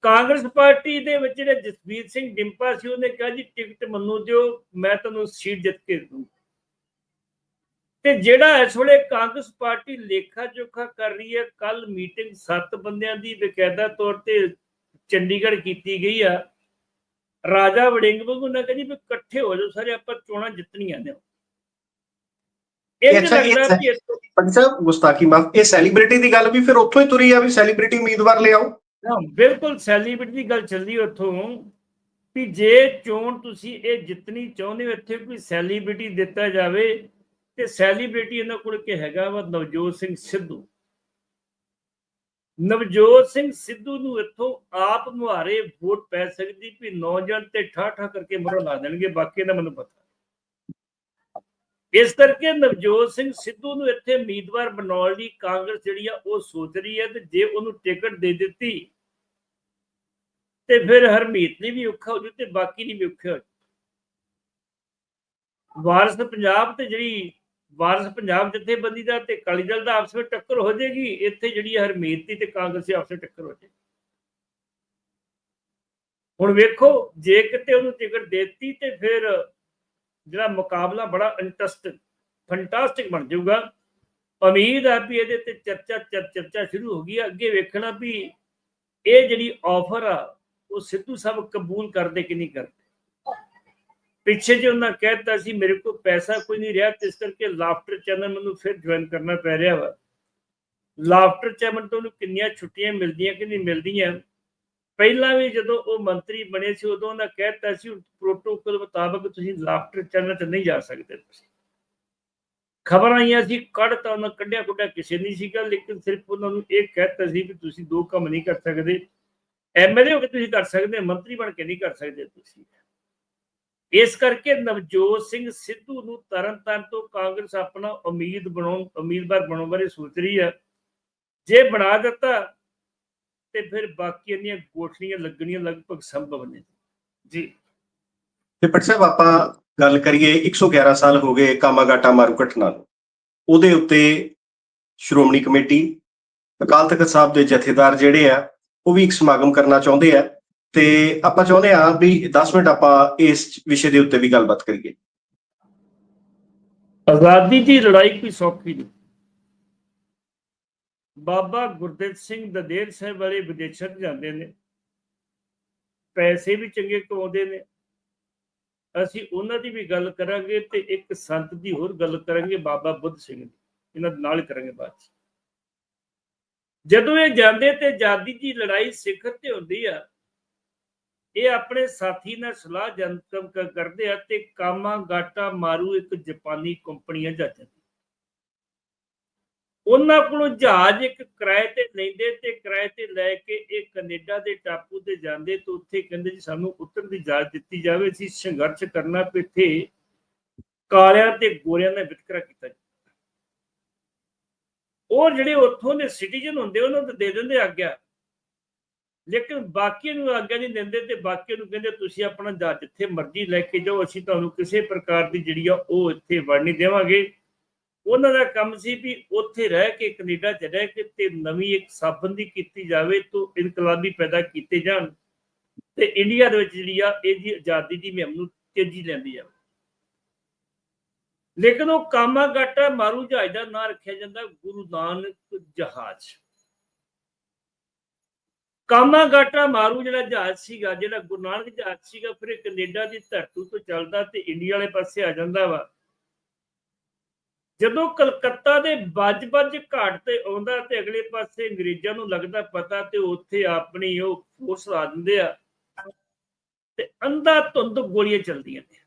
ਕਾਂਗਰਸ ਪਾਰਟੀ ਦੇ ਵਿੱਚ ਜਿਹੜੇ ਜਸਵੀਰ ਸਿੰਘ ਡਿੰਪਾ ਸੀ, ਉਹਨੇ ਕਿਹਾ ਜੀ ਟਿਕਟ ਮੈਨੂੰ ਦਿਓ, ਮੈਂ ਤੁਹਾਨੂੰ ਸੀਟ ਜਿੱਤ ਕੇ ਦੂੰ ਤੇ ਜਿਹੜਾ ਇਸ ਵੇਲੇ ਕਾਂਗਰਸ ਪਾਰਟੀ ਲੇਖਾ ਜੋਖਾ ਕਰ ਰਹੀ ਹੈ ਕੱਲ ਮੀਟਿੰਗ ਸੱਤ ਬੰਦਿਆਂ ਦੀ ਬਕਾਇਦਾ ਤੌਰ ਤੇ ਚੰਡੀਗੜ੍ਹ ਕੀਤੀ ਗਈ ਆ। ਰਾਜਾ ਵੜਿੰਗ ਵਾਂਗੂ ਨਾ ਕਹਿੰਦੀ ਵੀ ਇਕੱਠੇ ਹੋ ਜਾਓ ਸਾਰੇ ਆਪਾਂ ਚੋਣਾਂ ਜਿੱਤਣੀਆਂ ਨੇ। ਇਹ ਲੱਗਦਾ ਪੱਟੀ ਸਾਹਿਬ ਗੁਸਤਾਖੀ ਮਾਫ ਇਹ ਸੈਲੀਬ੍ਰਿਟੀ ਦੀ ਗੱਲ ਵੀ ਫਿਰ ਉੱਥੋਂ ਹੀ ਤੁਰੀ ਆ ਵੀ ਸੈਲੀਬ੍ਰਿਟੀ ਉਮੀਦਵਾਰ ਲਿਆਓ। ਹਾਂ ਬਿਲਕੁਲ ਸੈਲੀਬ੍ਰਿਟੀ ਦੀ ਗੱਲ ਚੱਲਦੀ ਉੱਥੋਂ ਵੀ ਜੇ ਚੋਣ ਤੁਸੀਂ ਇਹ ਜਿੱਤਣੀ ਚਾਹੁੰਦੇ ਹੋ ਇੱਥੇ ਕੋਈ ਸੈਲੀਬ੍ਰਿਟੀ ਦਿੱਤਾ ਜਾਵੇ ਤੇ ਸੈਲੀਬ੍ਰਿਟੀ ਇਹਨਾਂ ਕੋਲ ਕਿ ਹੈਗਾ ਵਾ? ਨਵਜੋਤ ਸਿੰਘ ਸਿੱਧੂ। ਨਵਜੋਤ ਸਿੰਘ ਸਿੱਧੂ ਨੂੰ ਇੱਥੋਂ ਆਪ ਮੁਹਾਰੇ ਵੋਟ ਪੈ ਸਕਦੀ ਵੀ ਨੌਜਵਾਨ ਤੇ ਠਾ ਕਰਕੇ ਮਰੋ ਲਾ ਦੇਣਗੇ, ਬਾਕੀ ਦਾ ਮੈਨੂੰ ਪਤਾ। ਇਸ ਕਰਕੇ ਨਵਜੋਤ ਸਿੰਘ ਸਿੱਧੂ ਨੂੰ ਇੱਥੇ ਉਮੀਦਵਾਰ ਬਣਾਉਣ ਲਈ ਕਾਂਗਰਸ ਜਿਹੜੀ ਆ, ਉਹ ਸੋਚ ਰਹੀ ਹੈ ਤੇ ਜੇ ਉਹਨੂੰ ਟਿਕਟ ਦੇ ਦਿੱਤੀ, ਤੇ ਫਿਰ ਹਰਮੀਤ ਲਈ ਵੀ ਔਖਾ ਹੋ ਜੂ ਤੇ ਬਾਕੀ ਲਈ ਵੀ ਔਖੇ ਹੋ ਵਾਰਸ ਪੰਜਾਬ ਤੇ ਜਿਹੜੀ ਵਾਰਸ ਪੰਜਾਬ ਜਥੇਬੰਦੀ ਦਾ ਤੇ ਅਕਾਲੀ ਦਲ ਦਾ ਆਪਸ ਵਿੱਚ ਟੱਕਰ ਹੋ ਜਾਏਗੀ, ਇੱਥੇ ਜਿਹੜੀ ਹਰਮੀਤ ਦੀ ਤੇ ਕਾਂਗਰਸ ਦੀ ਆਪਸ ਵਿੱਚ ਟੱਕਰ ਹੋ ਜਾਏਗੀ। ਹੁਣ ਵੇਖੋ, ਜੇ ਕਿਤੇ ਉਹਨੂੰ ਟਿਕਟ ਦੇਤੀ ਤੇ ਫਿਰ ਜਿਹੜਾ ਮੁਕਾਬਲਾ ਬੜਾ ਇੰਟਰਸਟ ਫੈਂਟਾਸਟਿਕ ਬਣ ਜਾਊਗਾ। ਉਮੀਦ ਆ ਵੀ ਇਹਦੇ ਤੇ ਚਰਚਾ ਚਰਚਾ ਸ਼ੁਰੂ ਹੋ ਗਈ ਅੱਗੇ ਵੇਖਣਾ ਵੀ ਇਹ ਜਿਹੜੀ ਆਫਰ ਆ, ਉਹ ਸਿੱਧੂ ਸਾਹਿਬ ਕਬੂਲ ਕਰਦੇ ਕਿ ਨਹੀਂ ਕਰਦੇ। ਪਿੱਛੇ ਜੇ ਉਹਨਾਂ ਕਹਿਤਾ ਸੀ, ਮੇਰੇ ਕੋਲ ਪੈਸਾ ਕੋਈ ਨਹੀਂ ਰਿਹਾ ਇਸ ਕਰਕੇ ਲਾਫਟਰ ਚੈਨਲ ਮੈਨੂੰ ਫਿਰ ਜੁਆਇਨ ਕਰਨਾ ਪੈ ਰਿਹਾ ਵਾ। ਲਾਫਟਰ ਚੈਨਲ ਤੋਂ ਕਿੰਨੀਆਂ ਛੁੱਟੀਆਂ ਮਿਲਦੀਆਂ ਕਿ ਨਹੀਂ ਮਿਲਦੀਆਂ। ਪਹਿਲਾਂ ਵੀ ਜਦੋਂ ਉਹ ਮੰਤਰੀ ਬਣੇ ਸੀ, ਉਦੋਂ ਉਹਨਾਂ ਕਹਿਤਾ ਸੀ ਪ੍ਰੋਟੋਕੋਲ ਮੁਤਾਬਕ ਤੁਸੀਂ ਲਾਫਟਰ ਚੈਨਲ ਤੇ ਨਹੀਂ ਜਾ ਸਕਦੇ ਤੁਸੀਂ। ਖਬਰਾਂ ਆਈਆਂ ਸੀ, ਕੱਢ ਤਾਂ ਉਹਨਾਂ ਕੱਢਿਆ ਕੁੱਢਿਆ ਕਿਸੇ ਨਹੀਂ ਸੀਗਾ, ਲੇਕਿਨ ਸਿਰਫ ਉਹਨਾਂ ਨੂੰ ਇਹ ਕਹਿਤਾ ਸੀ ਵੀ ਤੁਸੀਂ ਦੋ ਕੰਮ ਨਹੀਂ ਕਰ ਸਕਦੇ। ਐਮਐਲਏ ਹੋ ਕੇ ਤੁਸੀਂ ਕਰ ਸਕਦੇ ਮੰਤਰੀ ਬਣ ਕੇ ਨਹੀਂ ਕਰ ਸਕਦੇ ਤੁਸੀਂ। ਇਸ ਕਰਕੇ ਨਵਜੋਤ ਸਿੰਘ ਸਿੱਧੂ ਨੂੰ ਤਰਨਤਾਰਨ ਤੋਂ ਕਾਂਗਰਸ ਆਪਣਾ ਉਮੀਦ ਬਣਾਉਣ, ਉਮੀਦਵਾਰ ਬਣਾਉਣ ਬਾਰੇ ਸੋਚ ਰਹੀ ਹੈ ਜੇ ਬਣਾ ਦਿੱਤਾ ਤੇ ਫਿਰ ਬਾਕੀਆਂ ਦੀਆਂ ਗੋਠਲੀਆਂ ਲੱਗਣੀਆਂ ਲਗਭਗ ਸੰਭਵ ਨੇ ਜੀ। ਤੇ ਪੱਟੀ ਸਾਹਿਬ, ਆਪਾਂ ਗੱਲ ਕਰੀਏ 111 ਸਾਲ ਹੋ ਗਏ ਕਾਮਾਗਾਟਾ ਮਾਰੂ ਘਟਨਾ ਨੂੰ ਉਹਦੇ ਉੱਤੇ ਸ਼੍ਰੋਮਣੀ ਕਮੇਟੀ, ਅਕਾਲ ਤਖਤ ਸਾਹਿਬ ਦੇ ਜਥੇਦਾਰ ਜਿਹੜੇ ਆ, ਉਹ ਵੀ ਇੱਕ ਸਮਾਗਮ ਕਰਨਾ ਚਾਹੁੰਦੇ ਆ। ਤੇ ਆਪਾਂ ਚਾਹੁੰਦੇ ਆ ਵੀ 10 ਮਿੰਟ ਆਪਾਂ ਇਸ ਵਿਸ਼ੇ ਦੇ ਉੱਤੇ ਵੀ ਗੱਲਬਾਤ ਕਰੀਏ। ਆਜ਼ਾਦੀ ਦੀ ਲੜਾਈ ਕੋਈ ਸੌਖੀ ਨਹੀਂ। ਬਾਬਾ ਗੁਰਦੇਵ ਸਿੰਘ ਦਦੇਰ ਸਾਹਿਬ ਵਾਲੇ ਵਿਦੇਸ਼ਾਂ ਜਾਂਦੇ ਨੇ। ਪੈਸੇ ਵੀ ਚੰਗੇ ਕਮਾਉਂਦੇ ਨੇ। ਅਸੀਂ ਉਹਨਾਂ ਦੀ ਵੀ ਗੱਲ ਕਰਾਂਗੇ ਤੇ ਇੱਕ ਸੰਤ ਦੀ ਹੋਰ ਗੱਲ ਕਰਾਂਗੇ ਬਾਬਾ ਬੁੱਧ ਸਿੰਘ ਦੀ। ਇਹਨਾਂ ਦੇ ਨਾਲ ਹੀ ਕਰਾਂਗੇ ਬਾਅਦ ਜਦੋਂ ਇਹ ਜਾਂਦੇ ਤੇ ਆਜ਼ਾਦੀ ਦੀ ਲੜਾਈ ਸਿਖਰ ਤੇ ਹੁੰਦੀ ਆ ਇਹ ਆਪਣੇ ਸਾਥੀ ਨਾਲ ਸਲਾਹ ਜਨਤਮ ਕਰਦੇ ਆ ਤੇ ਕਾਮਾ ਗਾਟਾ ਮਾਰੂ ਇੱਕ ਜਾਪਾਨੀ ਕੰਪਨੀ ਆ ਜਹਾਜ਼ਾਂ ਉਹਨਾਂ ਕੋਲੋਂ ਜਹਾਜ਼ ਇੱਕ ਕਿਰਾਏ ਤੇ ਲੈਂਦੇ ਤੇ ਕਿਰਾਏ ਤੇ ਲੈ ਕੇ ਇਹ ਕੈਨੇਡਾ ਦੇ ਟਾਪੂ ਤੇ ਜਾਂਦੇ ਤੇ ਉੱਥੇ ਕਹਿੰਦੇ ਜੀ ਸਾਨੂੰ ਉਤਰਨ ਦੀ ਇਜਾਜ਼ਤ ਦਿੱਤੀ ਜਾਵੇ, ਅਸੀਂ ਸੰਘਰਸ਼ ਕਰਨਾ ਤੇ ਇੱਥੇ ਕਾਲਿਆਂ ਤੇ ਗੋਰਿਆਂ ਦਾ ਵਿਤਕਰਾ ਕੀਤਾ ਉਹ ਜਿਹੜੇ ਉੱਥੋਂ ਦੇ ਸਿਟੀਜ਼ਨ ਹੁੰਦੇ ਉਹਨਾਂ ਨੂੰ ਦੇ ਦਿੰਦੇ ਆਗਿਆ। ਲੇਕਿਨ ਬਾਕੀ ਨੂੰ ਆਗਿਆ ਨਹੀਂ ਦਿੰਦੇ ਤੇ ਬਾਕੀ ਨੂੰ ਕਹਿੰਦੇ ਤੁਸੀਂ ਆਪਣਾ ਜਹਾਜ਼ ਜਿੱਥੇ ਮਰਜ਼ੀ ਲੈ ਕੇ ਜਾਓ, ਅਸੀਂ ਤੁਹਾਨੂੰ ਕਿਸੇ ਪ੍ਰਕਾਰ ਦੀ ਜਿਹੜੀ ਆ ਉਹ ਇੱਥੇ ਵੜ ਨਹੀਂ ਦੇਵਾਂਗੇ। ਉਹਨਾਂ ਦਾ ਕੰਮ ਸੀ ਵੀ ਉੱਥੇ ਰਹਿ ਕੇ, ਕੈਨੇਡਾ ਚ ਰਹਿ ਕੇ ਤੇ ਨਵੀਂ ਇੱਕ ਸਾਬੰਦੀ ਕੀਤੀ ਜਾਵੇ ਤੋਂ ਇਨਕਲਾਬੀ ਪੈਦਾ ਕੀਤੇ ਜਾਣ ਤੇ ਇੰਡੀਆ ਦੇ ਵਿੱਚ ਜਿਹੜੀ ਆ ਇਹਦੀ ਆਜ਼ਾਦੀ ਦੀ ਮੁਹਿੰਮ ਨੂੰ ਤੇਜ਼ੀ ਲੈਂਦੀ ਜਾਵੇ ਲੇਕਿਨ ਉਹ ਕਾਮਾਗਾਟਾ ਮਾਰੂ ਜਹਾਜ਼ ਦਾ ਨਾਂ ਰੱਖਿਆ ਜਾਂਦਾ ਗੁਰੂ ਨਾਨਕ ਜਹਾਜ਼। ਕਾਮਾਗਾਟਾ ਮਾਰੂ ਜਿਹੜਾ ਜਹਾਜ਼ ਸੀਗਾ, ਜਿਹੜਾ ਗੁਰੂ ਨਾਨਕ ਜਹਾਜ਼ ਸੀਗਾ, ਫਿਰ ਇਹ ਕੈਨੇਡਾ ਦੀ ਧਰਤੀ ਤੋਂ ਚੱਲਦਾ ਤੇ ਇੰਡੀਆ ਵਾਲੇ ਪਾਸੇ ਆ ਜਾਂਦਾ ਵਾ। ਜਦੋਂ ਕਲਕੱਤਾ ਦੇ ਬੱਜ ਵੱਜ ਘਾਟ ਤੇ ਆਉਂਦਾ ਤੇ ਅਗਲੇ ਪਾਸੇ ਅੰਗਰੇਜ਼ਾਂ ਨੂੰ ਲੱਗਦਾ ਪਤਾ ਤੇ ਉੱਥੇ ਆਪਣੀ ਉਹ ਫੋਰਸ ਲਾ ਦਿੰਦੇ ਆ ਤੇ ਅੰਧਾ ਧੁੰਦ ਗੋਲੀਆਂ ਚੱਲਦੀਆਂ ਨੇ।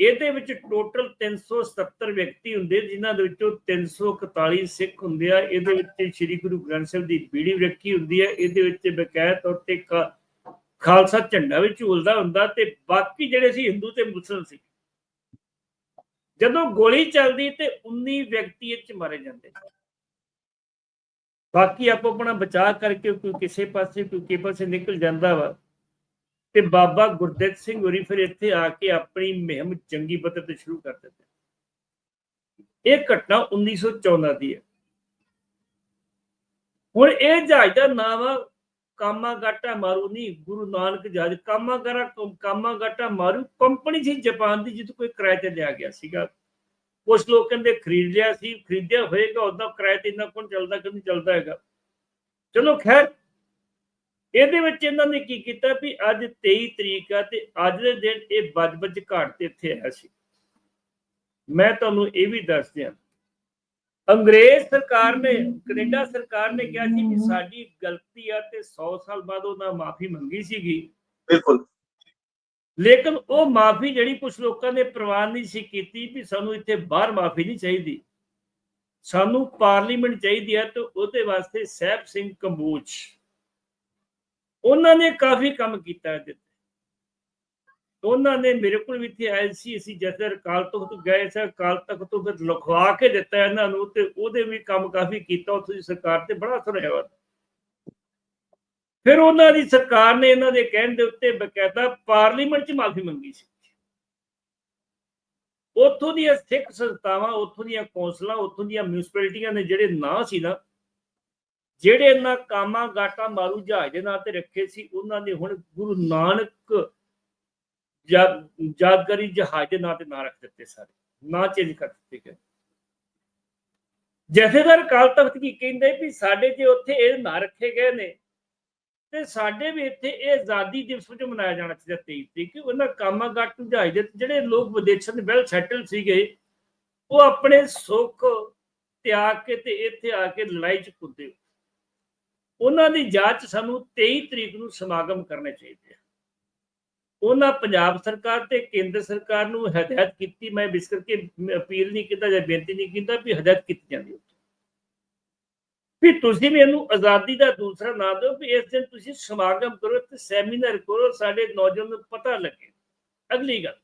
ਇਹਦੇ ਵਿੱਚ ਟੋਟਲ 370 ਵਿਅਕਤੀ ਹੁੰਦੇ, ਜਿਨ੍ਹਾਂ ਦੇ ਵਿੱਚੋਂ 341 ਸਿੱਖ ਹੁੰਦੇ ਆ। ਇਹਦੇ ਵਿੱਚ ਸ੍ਰੀ ਗੁਰੂ ਗ੍ਰੰਥ ਸਾਹਿਬ ਦੀ ਬੀੜੀ ਰੱਖੀ ਹੁੰਦੀ ਹੈ ਇਹਦੇ ਵਿੱਚ ਬਕਾਇਦ ਤੌਰ ਤੇ ਖਾਲਸਾ ਝੰਡਾ ਵੀ ਝੂਲਦਾ ਹੁੰਦਾ ਤੇ ਬਾਕੀ ਜਿਹੜੇ ਸੀ ਹਿੰਦੂ ਤੇ ਮੁਸਲਮਾਨ ਸੀ। ਜਦੋਂ ਗੋਲੀ ਚੱਲਦੀ ਤੇ 19 ਵਿਅਕਤੀ ਇਹ ਚ ਮਾਰੇ ਜਾਂਦੇ। ਬਾਕੀ ਆਪੋ ਆਪਣਾ ਬਚਾਅ ਕਰਕੇ ਕੋਈ ਕਿਸੇ ਪਾਸੇ, ਕੋਈ ਕਿਸੇ ਪਾਸੇ ਨਿਕਲ ਜਾਂਦਾ ਵਾ। ਤੇ ਬਾਬਾ ਗੁਰਦੇਵ ਸਿੰਘ ਹੋਰੀ ਫਿਰ ਇੱਥੇ ਆ ਕੇ ਆਪਣੀ ਮੁਹਿੰਮ ਜੰਗੀ ਪੱਧਰ ਤੇ ਸ਼ੁਰੂ ਕਰ ਦਿੱਤੀ। ਇਹ ਘਟਨਾ 1914 ਦੀ ਹੈ। ਹੁਣ ਇਹ ਜਹਾਜ਼ ਦਾ ਨਾਮ ਆ, ਕਾਮਾਗਾਟਾ ਮਾਰੂ ਨਹੀਂ ਗੁਰੂ ਨਾਨਕ ਜਹਾਜ਼। ਕਾਮਾਗਾਰਾ, ਕਾਮਾਗਾਟਾ ਮਾਰੂ ਕੰਪਨੀ ਸੀ ਜਾਪਾਨ ਦੀ ਜਿੱਥੇ ਕੋਈ ਕਿਰਾਏ ਤੇ ਲਿਆ ਗਿਆ ਸੀਗਾ। ਕੁਝ ਲੋਕ ਕਹਿੰਦੇ ਖਰੀਦ ਲਿਆ ਸੀ, ਖਰੀਦਿਆ ਹੋਏਗਾ ਉਦਾਂ ਕਿਰਾਏ ਤੇ ਇੰਨਾ ਕੋਣ ਚੱਲਦਾ ਕਿ ਨਹੀਂ ਚੱਲਦਾ ਹੈਗਾ। ਚਲੋ ਖੈਰ ਇਹਦੇ ਵਿੱਚ ਇਹਨਾਂ ਨੇ ਕੀ ਕੀਤਾ ਵੀ ਅੱਜ 23 ਤਰੀਕ ਆ ਤੇ ਅੱਜ ਦੇ ਦਿਨ ਇਹ ਬੱਜ-ਬੱਜ ਘਾਟ ਤੇ ਇੱਥੇ ਆਇਆ ਸੀ। ਮੈਂ ਤੁਹਾਨੂੰ ਇਹ ਵੀ ਦੱਸ ਦਿਆਂ ਅੰਗਰੇਜ਼ ਸਰਕਾਰ ਨੇ ਕੈਨੇਡਾ ਸਰਕਾਰ ਨੇ ਕਿਹਾ ਸੀ ਕਿ ਸਾਡੀ ਗਲਤੀ ਆ ਤੇ 100 ਸਾਲ ਬਾਅਦ ਉਹਨਾਂ ਮਾਫੀ ਮੰਗੀ ਸੀਗੀ। ਬਿਲਕੁਲ। ਲੇਕਿਨ ਉਹ ਮਾਫੀ ਜਿਹੜੀ ਕੁਝ ਲੋਕਾਂ ਨੇ ਪ੍ਰਵਾਨ ਨਹੀਂ ਸੀ ਕੀਤੀ ਵੀ ਸਾਨੂੰ ਇੱਥੇ ਬਾਹਰ ਮਾਫੀ ਨਹੀਂ ਚਾਹੀਦੀ। ਸਾਨੂੰ ਪਾਰਲੀਮੈਂਟ ਚਾਹੀਦੀ ਹੈ ਤੇ ਉਹਦੇ ਵਾਸਤੇ ਸਹਿਬ ਸਿੰਘ ਕੰਬੋਜ। ਉਹਨਾਂ ਨੇ ਕਾਫੀ ਕੰਮ ਕੀਤਾ ਇਹਦੇ ਉਹਨਾਂ ਨੇ ਮੇਰੇ ਕੋਲ ਵੀ ਇੱਥੇ ਆਏ ਸੀ, ਅਸੀਂ ਜਦਰ ਕਾਲ ਤਖਤ ਗਏ ਸੀ ਕਾਲ ਤਖਤ ਤੋਂ ਫਿਰ ਲਿਖਵਾ ਕੇ ਦਿੱਤਾ ਇਹਨਾਂ ਨੂੰ ਤੇ ਉਹਦੇ ਵੀ ਕੰਮ ਕਾਫੀ ਕੀਤਾ, ਉੱਥੋਂ ਦੀ ਸਰਕਾਰ ਤੇ ਬੜਾ ਅਸਰ ਹੋਇਆ ਫਿਰ ਉਹਨਾਂ ਦੀ ਸਰਕਾਰ ਨੇ ਇਹਨਾਂ ਦੇ ਕਹਿਣ ਦੇ ਉੱਤੇ ਬਕਾਇਦਾ ਪਾਰਲੀਮੈਂਟ 'ਚ ਮਾਫੀ ਮੰਗੀ ਸੀ। ਉੱਥੋਂ ਦੀਆਂ ਸਿੱਖ ਸੰਸਥਾਵਾਂ, ਉੱਥੋਂ ਦੀਆਂ ਕੌਂਸਲਾਂ, ਉੱਥੋਂ ਦੀਆਂ ਮਿਊਨਿਸਪੈਲਿਟੀਆਂ ਨੇ ਜਿਹੜੇ ਨਾਂ ਸੀ ਨਾ ਜਿਹੜੇ ਇਹਨਾਂ ਕਾਮਾ ਗਾਟਾ ਮਾਰੂ ਜਹਾਜ਼ ਦੇ ਨਾਂ ਤੇ ਰੱਖੇ ਸੀ, ਉਹਨਾਂ ਨੇ ਹੁਣ ਗੁਰੂ ਨਾਨਕ ਯਾਦਗਾਰੀ ਜਹਾਜ਼ ਦੇ ਨਾਂ ਤੇ ਨਾਂ ਰੱਖ ਦਿੱਤੇ ਸਾਰੇ। ਨਾਂ ਚੇਂਜ ਕਰ ਦਿੱਤੇ ਗਏ। ਜਥੇਦਾਰ ਕਾਲ ਤਖਤ ਕੀ ਕਹਿੰਦੇ ਵੀ ਸਾਡੇ ਜੇ ਉੱਥੇ ਇਹ ਨਾਂ ਰੱਖੇ ਗਏ ਨੇ, ਤੇ ਸਾਡੇ ਵੀ ਇੱਥੇ ਇਹ ਆਜ਼ਾਦੀ ਦਿਵਸ ਵਜੋਂ ਮਨਾਇਆ ਜਾਣਾ ਚਾਹੀਦਾ 23 ਤਰੀਕ। ਕਿ ਉਹਨਾਂ ਕਾਮਾ ਗਾਟੂ ਜਹਾਜ਼ ਦੇ ਜਿਹੜੇ ਲੋਕ ਵਿਦੇਸ਼ਾਂ ਦੇ ਵੈਲ ਸੈਟਲ ਸੀਗੇ, ਉਹ ਆਪਣੇ ਸੁੱਖ ਤਿਆਗ ਕੇ ਤੇ ਇੱਥੇ ਆ ਕੇ ਲੜਾਈ ਚ ਕੁੱਦੇ ਉਹਨਾਂ ਦੀ ਜਾਂਚ ਸਾਨੂੰ 23 ਤਰੀਕ ਨੂੰ ਸਮਾਗਮ ਕਰਨੇ ਚਾਹੀਦੇ ਆ। ਉਹਨਾਂ ਪੰਜਾਬ ਸਰਕਾਰ ਤੇ ਕੇਂਦਰ ਸਰਕਾਰ ਨੂੰ ਹਦਾਇਤ ਕੀਤੀ, ਮੈਂ ਵਿਸ ਕਰਕੇ ਅਪੀਲ ਨਹੀਂ ਕੀਤਾ ਜਾਂ ਬੇਨਤੀ ਨਹੀਂ ਕੀਤਾ ਵੀ ਹਦਾਇਤ ਕੀਤੀ ਜਾਂਦੀ ਹੈ ਵੀ ਤੁਸੀਂ ਵੀ ਇਹਨੂੰ ਆਜ਼ਾਦੀ ਦਾ ਦੂਸਰਾ ਨਾਂ ਦਿਓ ਵੀ ਇਸ ਦਿਨ ਤੁਸੀਂ ਸਮਾਗਮ ਕਰੋ ਤੇ ਸੈਮੀਨਾਰ ਕਰੋ, ਸਾਡੇ ਨੌਜਵਾਨ ਨੂੰ ਪਤਾ ਲੱਗੇ। ਅਗਲੀ ਗੱਲ,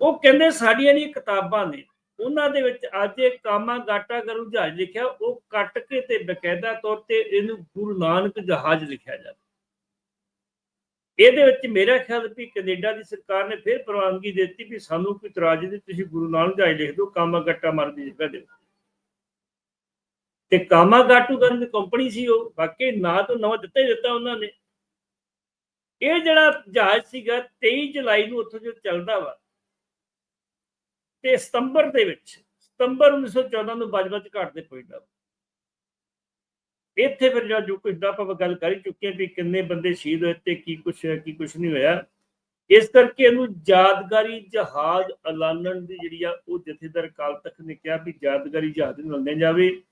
ਉਹ ਕਹਿੰਦੇ ਸਾਡੀਆਂ ਨਹੀਂ ਕਿਤਾਬਾਂ ਨੇ ਉਹਨਾਂ ਦੇ ਵਿੱਚ ਅੱਜ ਇਹ ਕਾਮਾ ਗਾਟਾ ਕਰੂ ਜਹਾਜ਼ ਲਿਖਿਆ, ਉਹ ਕੱਟ ਕੇ ਤੇ ਬਕਾਇਦਾ ਤੌਰ ਤੇ ਇਹਨੂੰ ਗੁਰੂ ਨਾਨਕ ਜਹਾਜ਼ ਲਿਖਿਆ ਜਾਵੇ ਇਹਦੇ ਵਿੱਚ ਮੇਰਾ ਖਿਆਲ ਵੀ ਕੈਨੇਡਾ ਦੀ ਸਰਕਾਰ ਨੇ ਫਿਰ ਪ੍ਰਵਾਨਗੀ ਦਿੱਤੀ ਵੀ ਸਾਨੂੰ ਕੋਈ ਇਤਰਾਜ਼ ਨਹੀਂ, ਤੁਸੀਂ ਗੁਰੂ ਨਾਨਕ ਜਹਾਜ਼ ਲਿਖ ਦਿਓ, ਕਾਮਾ ਗਾਟਾ ਮਾਰ ਦੀ ਜਗ੍ਹਾ ਦੇ ਤੇ ਕਾਮਾ ਗਾਟੂ ਕਰਨ ਦੀ ਕੰਪਨੀ ਸੀ ਉਹ ਵਾਕਈ ਨਾਂ ਤੋਂ ਨਵਾਂ ਦਿੱਤਾ ਹੀ ਦਿੱਤਾ ਉਹਨਾਂ ਨੇ। ਇਹ ਜਿਹੜਾ ਜਹਾਜ਼ ਸੀਗਾ 23 ਜੁਲਾਈ ਨੂੰ ਉੱਥੋਂ ਜੋ ਚੱਲਦਾ ਵਾ ਤੇ ਸਤੰਬਰ ਦੇ ਵਿੱਚ, ਸਤੰਬਰ 1914 ਨੂੰ ਬਜਬਜ ਘਾਟ ਤੇ ਪਹੁੰਚਦਾ ਇੱਥੇ ਫਿਰ ਜਿਹੜਾ ਜੋ ਕੁਝ ਦਾ ਆਪਾਂ ਗੱਲ ਕਰ ਚੁੱਕੇ ਹਾਂ ਵੀ ਕਿੰਨੇ ਬੰਦੇ ਸ਼ਹੀਦ ਹੋਏ ਤੇ ਕੀ ਕੁਛ ਹੈ ਕੀ ਕੁਛ ਨਹੀਂ ਹੋਇਆ। ਇਸ ਕਰਕੇ ਇਹਨੂੰ ਯਾਦਗਾਰੀ ਜਹਾਜ਼ ਐਲਾਨਣ ਦੀ ਜਿਹੜੀ ਆ, ਉਹ ਜਥੇਦਾਰ ਕਾਲ ਤੱਕ ਨੇ ਕਿਹਾ ਵੀ ਯਾਦਗਾਰੀ ਜਹਾਜ਼ ਨੂੰ ਲੈ ਜਾਵੇ।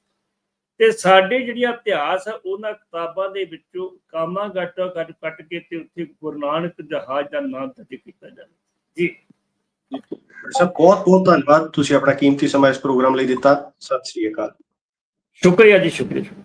ਤੇ ਸਾਡੇ ਜਿਹੜੀਆਂ ਇਤਿਹਾਸ ਆ, ਉਹਨਾਂ ਕਿਤਾਬਾਂ ਦੇ ਵਿੱਚੋਂ ਕਾਮਾ ਗਾਟਾ ਕੱਟ ਕੱਟ ਕੇ ਤੇ ਉੱਥੇ ਗੁਰੂ ਨਾਨਕ ਜਹਾਜ਼ ਦਾ ਨਾਮ ਦਰਜ ਕੀਤਾ ਜਾਵੇ। ਜੀ। ਸਰ, ਬਹੁਤ ਬਹੁਤ ਧੰਨਵਾਦ। ਤੁਸੀਂ ਆਪਣਾ ਕੀਮਤੀ ਸਮਾਂ ਇਸ ਪ੍ਰੋਗਰਾਮ ਲਈ ਦਿੱਤਾ। ਸਤਿ ਸ੍ਰੀ ਅਕਾਲ। ਸ਼ੁਕਰੀਆ ਜੀ, ਸ਼ੁਕਰੀਆ।